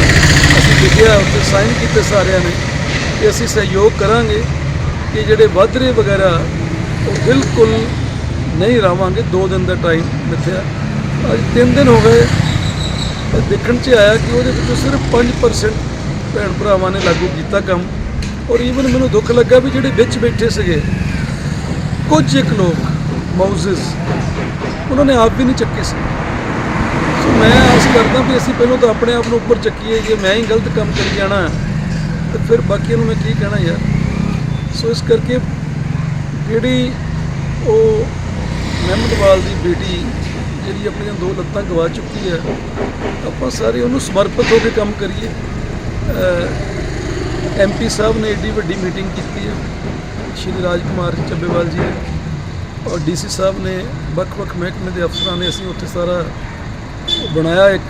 ਅਸੀਂ ਲਿਖਿਆ ਉੱਤੇ ਸਾਈਨ ਕੀਤੇ ਸਾਰਿਆਂ ਨੇ ਕਿ ਅਸੀਂ ਸਹਿਯੋਗ ਕਰਾਂਗੇ ਕਿ ਜਿਹੜੇ ਵਾਧਰੇ ਵਗੈਰਾ, ਉਹ ਬਿਲਕੁਲ ਨਹੀਂ ਰਾਵਾਂਗੇ। 2 ਦਿਨ ਦਾ ਟਾਈਮ ਮਿੱਥਿਆ। ਅੱਜ 3 ਦਿਨ ਹੋ ਗਏ। ਦੇਖਣ 'ਚ ਆਇਆ ਕਿ ਉਹਦੇ ਵਿੱਚੋਂ ਸਿਰਫ 5% ਭੈਣ ਭਰਾਵਾਂ ਨੇ ਲਾਗੂ ਕੀਤਾ ਕੰਮ ਔਰ ਈਵਨ ਮੈਨੂੰ ਦੁੱਖ ਲੱਗਾ ਵੀ ਜਿਹੜੇ ਵਿੱਚ ਬੈਠੇ ਸੀਗੇ, ਕੁਝ ਇੱਕ ਲੋਕ ਮਾਊਜ਼ਸ ਉਹਨਾਂ ਨੇ ਆਪ ਵੀ ਨਹੀਂ ਚੱਕੇ ਸੀ। ਸੋ ਮੈਂ ਆਸ ਕਰਦਾ ਵੀ ਅਸੀਂ ਪਹਿਲਾਂ ਤਾਂ ਆਪਣੇ ਆਪ ਨੂੰ ਉੱਪਰ ਚੱਕੀਏ, ਜੇ ਮੈਂ ਹੀ ਗਲਤ ਕੰਮ ਕਰੀ ਜਾਣਾ, ਤੇ ਫਿਰ ਬਾਕੀਆਂ ਨੂੰ ਮੈਂ ਕੀ ਕਹਿਣਾ ਯਾਰ? ਸੋ ਇਸ ਕਰਕੇ ਜਿਹੜੀ ਉਹ ਮਹਿਮਦਵਾਲ ਦੀ ਬੇਟੀ, ਜਿਹੜੀ ਆਪਣੀਆਂ ਦੋ ਲੱਤਾਂ ਗਵਾ ਚੁੱਕੀ ਹੈ, ਆਪਾਂ ਸਾਰੇ ਉਹਨੂੰ ਸਮਰਪਿਤ ਹੋ ਕੇ ਕੰਮ ਕਰੀਏ। ਐਮਪੀ ਸਾਹਿਬ ਨੇ ਏਡੀ ਵੱਡੀ ਮੀਟਿੰਗ ਕੀਤੀ ਹੈ। ਸ਼੍ਰੀ ਰਾਜਕੁਮਾਰ ਚੱਬੇਵਾਲ ਜੀ ਨੇ ਔਰ ਡੀਸੀ ਸਾਹਿਬ ਨੇ ਵੱਖ-ਵੱਖ ਮਹਿਕਮੇ ਦੇ ਅਫਸਰਾਂ ਨੇ ਅਸੀਂ ਉੱਥੇ ਸਾਰਾ ਬਣਾਇਆ, ਇੱਕ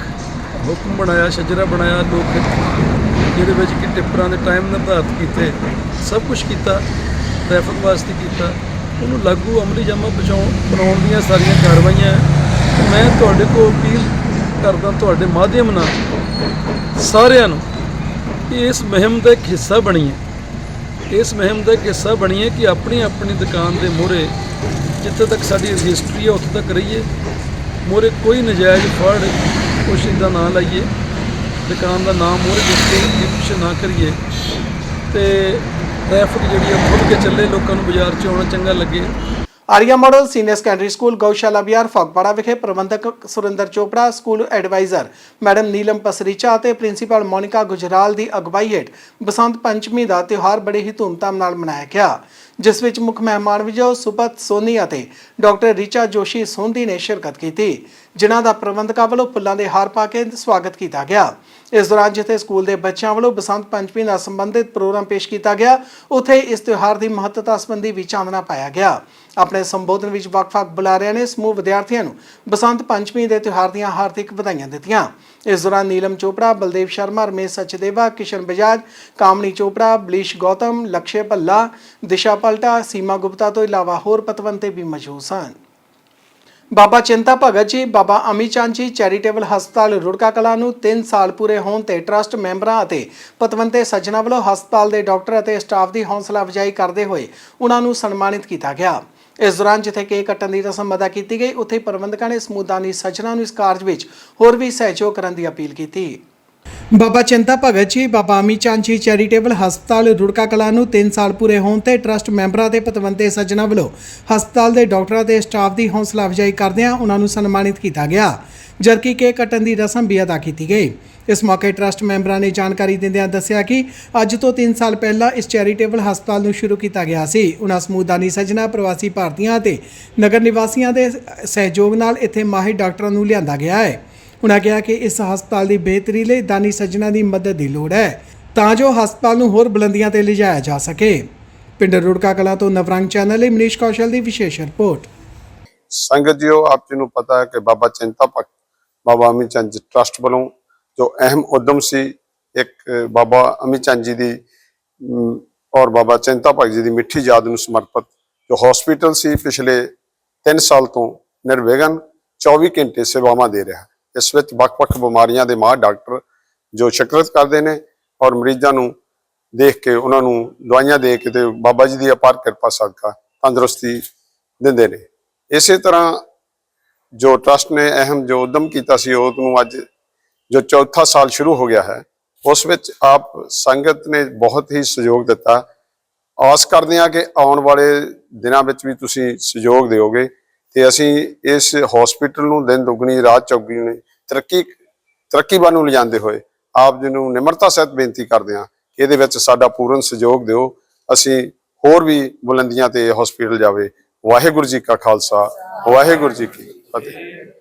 ਹੁਕਮ ਬਣਾਇਆ, ਸ਼ਜਰਾ ਬਣਾਇਆ, ਲੋਕ ਜਿਹਦੇ ਵਿੱਚ ਕਿ ਟਿੱਪਰਾਂ ਦੇ ਟਾਈਮ ਨਿਰਧਾਰਤ ਕੀਤੇ, ਸਭ ਕੁਝ ਕੀਤਾ ਟ੍ਰੈਫਿਕ ਵਾਸਤੇ ਕੀਤਾ। ਉਹਨੂੰ ਲਾਗੂ ਅਮਲੀ ਜਾਮਾ ਬਚਾਉਣ ਬਣਾਉਣ ਦੀਆਂ ਸਾਰੀਆਂ ਕਾਰਵਾਈਆਂ ਮੈਂ ਤੁਹਾਡੇ ਕੋਲ ਅਪੀਲ ਕਰਦਾ, ਤੁਹਾਡੇ ਮਾਧਿਅਮ ਨਾਲ ਸਾਰਿਆਂ ਨੂੰ ਇਸ ਮੁਹਿੰਮ ਦਾ ਇੱਕ ਹਿੱਸਾ ਬਣੀਏ ਇਸ ਮੁਹਿੰਮ ਦਾ ਇੱਕ ਹਿੱਸਾ ਬਣੀਏ ਕਿ ਆਪਣੀ ਆਪਣੀ ਦੁਕਾਨ ਦੇ ਮੂਹਰੇ ਜਿੱਥੇ ਤੱਕ ਸਾਡੀ ਰਜਿਸਟਰੀ ਹੈ, ਉੱਥੇ ਤੱਕ ਰਹੀਏ। ਮੂਹਰੇ ਕੋਈ ਨਜਾਇਜ਼ ਫੜ ਕੁਛ ਦਾ ਨਾਂ ਲਾਈਏ। ਦੁਕਾਨ ਦਾ ਨਾਮ ਮੂਹਰੇ ਦਿੱਤੇ ਕੁਛ ਨਾ ਕਰੀਏ। ਤੇ ਟ੍ਰੈਫਿਕ ਜਿਹੜੀ ਆ ਖੁੱਲ ਕੇ ਚੱਲੇ, ਲੋਕਾਂ ਨੂੰ ਬਾਜ਼ਾਰ 'ਚ ਆਉਣਾ ਚੰਗਾ ਲੱਗੇ। Arya model senior secondary school Gaushala Bihar Phagwara ਵਿਖੇ ਪ੍ਰਬੰਧਕ Surinder Chopra, school advisor madam Neelam Pasricha ਅਤੇ ਪ੍ਰਿੰਸੀਪਲ ਮੋਨਿਕਾ ਗੁਜਰਾਲ ਦੀ ਅਗਵਾਈ ਹੇਠ ਬਸੰਤ ਪੰਚਮੀ ਦਾ ਤਿਉਹਾਰ ਬੜੇ ਹੀ ਧੂਮਧਾਮ ਨਾਲ ਮਨਾਇਆ ਗਿਆ। ਜਿਸ ਵਿੱਚ ਮੁੱਖ ਮਹਿਮਾਨ ਵਜੋਂ ਸੁਪਤ ਸੋਨੀ ਅਤੇ ਡਾਕਟਰ ਰਿਚਾ ਜੋਸ਼ੀ ਸੋਂਦੀ ਨੇ ਸ਼ਿਰਕਤ ਕੀਤੀ, ਜਿਨ੍ਹਾਂ ਦਾ ਪ੍ਰਬੰਧਕਾਂ ਵੱਲੋਂ ਫੁੱਲਾਂ ਦੇ ਹਾਰ ਪਾ ਕੇ ਸਵਾਗਤ ਕੀਤਾ ਗਿਆ। ਇਸ ਦੌਰਾਨ ਜਿੱਥੇ ਸਕੂਲ ਦੇ ਬੱਚਿਆਂ ਵੱਲੋਂ ਬਸੰਤ ਪੰਚਮੀ ਨਾਲ ਸੰਬੰਧਿਤ ਪ੍ਰੋਗਰਾਮ ਪੇਸ਼ ਕੀਤਾ ਗਿਆ, ਉੱਥੇ ਇਸ ਤਿਉਹਾਰ ਦੀ ਮਹੱਤਤਾ ਸੰਬੰਧੀ ਵੀ ਚਾਨਣਾ ਪਾਇਆ ਗਿਆ। ਆਪਣੇ ਸੰਬੋਧਨ ਵਿੱਚ ਵੱਖ-ਵੱਖ ਬੁਲਾਰਿਆਂ ਨੇ ਸਮੂਹ ਵਿਦਿਆਰਥੀਆਂ ਨੂੰ ਬਸੰਤ ਪੰਚਮੀ ਦੇ ਤਿਉਹਾਰ ਦੀਆਂ ਹਾਰਦਿਕ ਵਧਾਈਆਂ ਦਿੱਤੀਆਂ। ਇਸ ਦੌਰਾਨ ਨੀਲਮ ਚੋਪੜਾ, ਬਲਦੇਵ ਸ਼ਰਮਾ, ਰਮੇਸ਼ ਸਚਦੇਵਾ, ਕਿਸ਼ਨ ਬਜਾਜ ਕਾਮਨੀ ਚੋਪੜਾ, ਬਲੀਸ਼ ਗੌਤਮ, ਲਕਸ਼ੇ ਭੱਲਾ, ਦਿਸ਼ਾ ਪਲਟਾ, ਸੀਮਾ ਗੁਪਤਾ ਤੋਂ ਇਲਾਵਾ ਹੋਰ ਪਤਵੰਤੇ ਵੀ ਮੌਜੂਦ ਸਨ। ਬਾਬਾ ਚਿੰਤਾ ਭਗਤ ਜੀ, ਬਾਬਾ ਅਮੀ ਚੰਦ ਜੀ, ਚੈਰੀਟੇਬਲ ਹਸਪਤਾਲ ਰੁੜਕਾ ਕਲਾ ਨੂੰ 3 ਸਾਲ ਪੂਰੇ ਹੋਣ ਤੇ ਟਰਸਟ ਮੈਂਬਰਾਂ ਅਤੇ ਪਤਵੰਤੇ ਸੱਜਣਾ ਵੱਲੋਂ ਹਸਪਤਾਲ ਦੇ ਡਾਕਟਰ ਅਤੇ ਸਟਾਫ ਦੀ ਹੌਸਲਾ ਅਫਜ਼ਾਈ ਕਰਦੇ ਹੋਏ ਉਹਨਾਂ ਨੂੰ ਸਨਮਾਨਿਤ ਕੀਤਾ ਗਿਆ। ਇਸ ਦੌਰਾਨ ਜਿੱਥੇ ਕੇਕ ਕੱਟਣ ਦੀ ਰਸਮ ਅਦਾ ਕੀਤੀ ਗਈ, ਉੱਥੇ ਪ੍ਰਬੰਧਕਾਂ ਨੇ ਸਮੂਦਾਨੀ ਸੱਜਣਾ ਨੂੰ ਇਸ ਕਾਰਜ ਵਿੱਚ ਹੋਰ ਵੀ ਸਹਿਯੋਗ ਕਰਨ ਦੀ ਅਪੀਲ ਕੀਤੀ। ਬਾਬਾ ਚਿੰਤਾ ਭਗਤ ਜੀ, ਬਾਬਾ ਅਮੀ ਚੰਦ ਜੀ ਚੈਰੀਟੇਬਲ ਹਸਪਤਾਲ ਰੁੜਕਾ ਕਲਾਂ ਨੂੰ 3 ਸਾਲ ਪੂਰੇ ਹੋਣ ਤੇ ਟਰਸਟ ਮੈਂਬਰਾਂ ਤੇ ਪਤਵੰਤੇ ਸੱਜਣਾ ਵੱਲੋਂ ਹਸਪਤਾਲ ਦੇ ਡਾਕਟਰਾਂ ਤੇ ਸਟਾਫ ਦੀ ਹੌਸਲਾ ਅਫਜ਼ਾਈ ਕਰਦਿਆਂ ਉਹਨਾਂ ਨੂੰ ਸਨਮਾਨਿਤ ਕੀਤਾ ਗਿਆ, ਜਦਕਿ ਕੇਕ ਕੱਟਣ ਦੀ ਰਸਮ ਵੀ ਅਦਾ ਕੀਤੀ ਗਈ। ਇਸ ਮੌਕੇ ਟਰਸਟ ਮੈਂਬਰਾਂ ਨੇ ਜਾਣਕਾਰੀ ਦਿੰਦਿਆਂ ਦੱਸਿਆ ਕਿ ਅੱਜ ਤੋਂ 3 ਸਾਲ ਪਹਿਲਾਂ ਇਸ ਚੈਰੀਟੇਬਲ ਹਸਪਤਾਲ ਨੂੰ ਸ਼ੁਰੂ ਕੀਤਾ ਗਿਆ ਸੀ। ਉਹਨਾਂ ਸਮੂਹਦਾਨੀ ਸੱਜਣਾ, ਪ੍ਰਵਾਸੀ ਭਾਰਤੀਆਂ ਅਤੇ ਨਗਰ ਨਿਵਾਸੀਆਂ ਦੇ ਸਹਿਯੋਗ ਨਾਲ ਇੱਥੇ ਮਾਹਿਰ ਡਾਕਟਰਾਂ ਨੂੰ ਲਿਆਂਦਾ ਗਿਆ ਹੈ। ਉਨ੍ਹਾਂ ਕਿਹਾ ਕਿ ਇਸ ਹਸਪਤਾਲ ਦੀ ਬਿਹਤਰੀ ਲਈ ਦਾਨੀ ਸੱਜਣਾ ਦੀ ਮਦਦ ਦੀ ਲੋੜ ਹੈ ਤਾਂ ਜੋ ਹਸਪਤਾਲ ਨੂੰ ਹੋਰ ਬੁਲੰਦੀਆਂ ਤੇ ਲਿਜਾਇਆ ਜਾ ਸਕੇ। ਪਿੰਡ ਰੁੜਕਾ ਕਲਾਂ ਤੋਂ ਨਵਰੰਗ ਚੈਨਲ ਲਈ ਮਨੀਸ਼ ਕੌਸ਼ਲ ਦੀ ਵਿਸ਼ੇਸ਼ ਰਿਪੋਰਟ। ਸੰਗਤ ਜੀਓ, ਆਪ ਜੀ ਨੂੰ ਪਤਾ ਹੈ ਕਿ ਬਾਬਾ ਚਿੰਤਾ ਭਗਤ, ਬਾਬਾ ਅਮੀ ਚੰਦ ਜੀ ਟਰਸਟ ਵੱਲੋਂ ਜੋ ਅਹਿਮ ਉਦਮ ਸੀ, ਇੱਕ ਬਾਬਾ ਅਮੀ ਚੰਦ ਜੀ ਦੀ ਔਰ ਬਾਬਾ ਚਿੰਤਾ ਭਗਤ ਜੀ ਦੀ ਮਿੱਠੀ ਯਾਦ ਨੂੰ ਸਮਰਪਿਤ ਜੋ ਹਸਪੀਟਲ ਸੀ, ਪਿਛਲੇ 3 ਸਾਲ ਤੋਂ ਨਿਰਵਿਘਨ 24 ਘੰਟੇ ਸੇਵਾਵਾਂ ਦੇ ਰਿਹਾ। ਇਸ ਵਿੱਚ ਵੱਖ-ਵੱਖ ਬਿਮਾਰੀਆਂ ਦੇ ਮਾਹਰ ਡਾਕਟਰ ਜੋ ਸ਼ਿਕਰਤ ਕਰਦੇ ਨੇ ਔਰ ਮਰੀਜ਼ਾਂ ਨੂੰ ਦੇਖ ਕੇ ਉਹਨਾਂ ਨੂੰ ਦਵਾਈਆਂ ਦੇ ਕੇ ਤੇ ਬਾਬਾ ਜੀ ਦੀ ਅਪਾਰ ਕਿਰਪਾ ਸਦਕਾ ਤੰਦਰੁਸਤੀ ਦਿੰਦੇ ਨੇ। ਇਸੇ ਤਰ੍ਹਾਂ ਜੋ ਟਰਸਟ ਨੇ ਅਹਿਮ ਜੋ ਉਦਮ ਕੀਤਾ ਸੀ, ਉਹ ਨੂੰ ਅੱਜ ਜੋ ਚੌਥਾ ਸਾਲ ਸ਼ੁਰੂ ਹੋ ਗਿਆ ਹੈ, ਉਸ ਵਿੱਚ ਆਪ ਸੰਗਤ ਨੇ ਬਹੁਤ ਹੀ ਸਹਿਯੋਗ ਦਿੱਤਾ। ਆਸ ਕਰਦੇ ਹਾਂ ਕਿ ਆਉਣ ਵਾਲੇ ਦਿਨਾਂ ਵਿੱਚ ਵੀ ਤੁਸੀਂ ਸਹਿਯੋਗ ਦਿਓਗੇ। ਤੇ ਅਸੀਂ ਇਸ ਹਸਪੀਟਲ ਨੂੰ ਦਿਨ ਦੁਗਣੀ, ਰਾਤ ਚੌਗਣੀ ਤਰੱਕੀ ਤਰੱਕੀ ਵੱਲ ਨੂੰ ਲਿਜਾਂਦੇ ਹੋਏ ਆਪ ਜੀ ਨੂੰ ਨਿਮਰਤਾ ਸਹਿਤ ਬੇਨਤੀ ਕਰਦੇ ਹਾਂ ਕਿ ਇਹਦੇ ਵਿੱਚ ਸਾਡਾ ਪੂਰਨ ਸਹਿਯੋਗ ਦਿਓ। ਅਸੀਂ ਹੋਰ ਵੀ ਬੁਲੰਦੀਆਂ ਤੇ ਹਸਪੀਟਲ ਜਾਵੇ। ਵਾਹਿਗੁਰੂ ਜੀ ਕਾ ਖਾਲਸਾ, ਵਾਹਿਗੁਰੂ ਜੀ ਕੀ ਫਤਿਹ।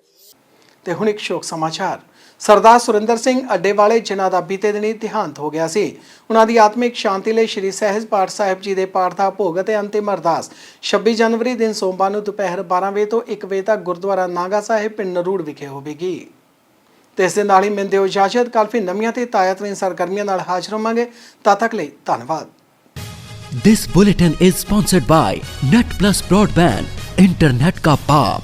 ਤੇ ਹੁਣ ਇੱਕ ਸ਼ੋਕ ਸਮਾਚਾਰ। ਸਰਦਾਰ ਸੁਰਿੰਦਰ ਸਿੰਘ ਅੱਡੇਵਾਲੇ ਜਿਨ੍ਹਾਂ ਦਾ ਬੀਤੇ ਦਿਨੀ ਦੇਹਾਂਤ ਹੋ ਗਿਆ ਸੀ। ਉਹਨਾਂ ਦੀ ਆਤਮਿਕ ਸ਼ਾਂਤੀ ਲਈ ਸ੍ਰੀ ਸਹਿਜ ਪਾਠ ਸਾਹਿਬ ਜੀ ਦੇ ਪਾਠ ਭੋਗ ਅਤੇ ਅੰਤਿਮ ਅਰਦਾਸ 26 ਜਨਵਰੀ ਦਿਨ ਸੋਮਵਾਰ ਨੂੰ ਦੁਪਹਿਰ 12 ਵਜੇ ਤੋਂ 1 ਵਜੇ ਤੱਕ ਗੁਰਦੁਆਰਾ ਨਾਗਾ ਸਾਹਿਬ ਪਿੰਡ ਨਰੂੜ ਵਿਖੇ ਹੋਵੇਗੀ। ਤੇ ਇਸ ਦੇ ਨਾਲ ਹੀ ਮਿਲਦੇ ਹੋ ਇਜਾਜ਼ਤ ਕਾਲਫੀ ਨਮੀਆਂ ਤੇ ਤਾਇਤਰੀਨ ਸਰਗਰਮੀਆਂ ਨਾਲ ਹਾਜ਼ਰ ਹੋਵਾਂਗੇ। ਤਦ ਤੱਕ ਲਈ ਧੰਨਵਾਦ। This bulletin is sponsored by Net Plus Broadband, Internet ka baap.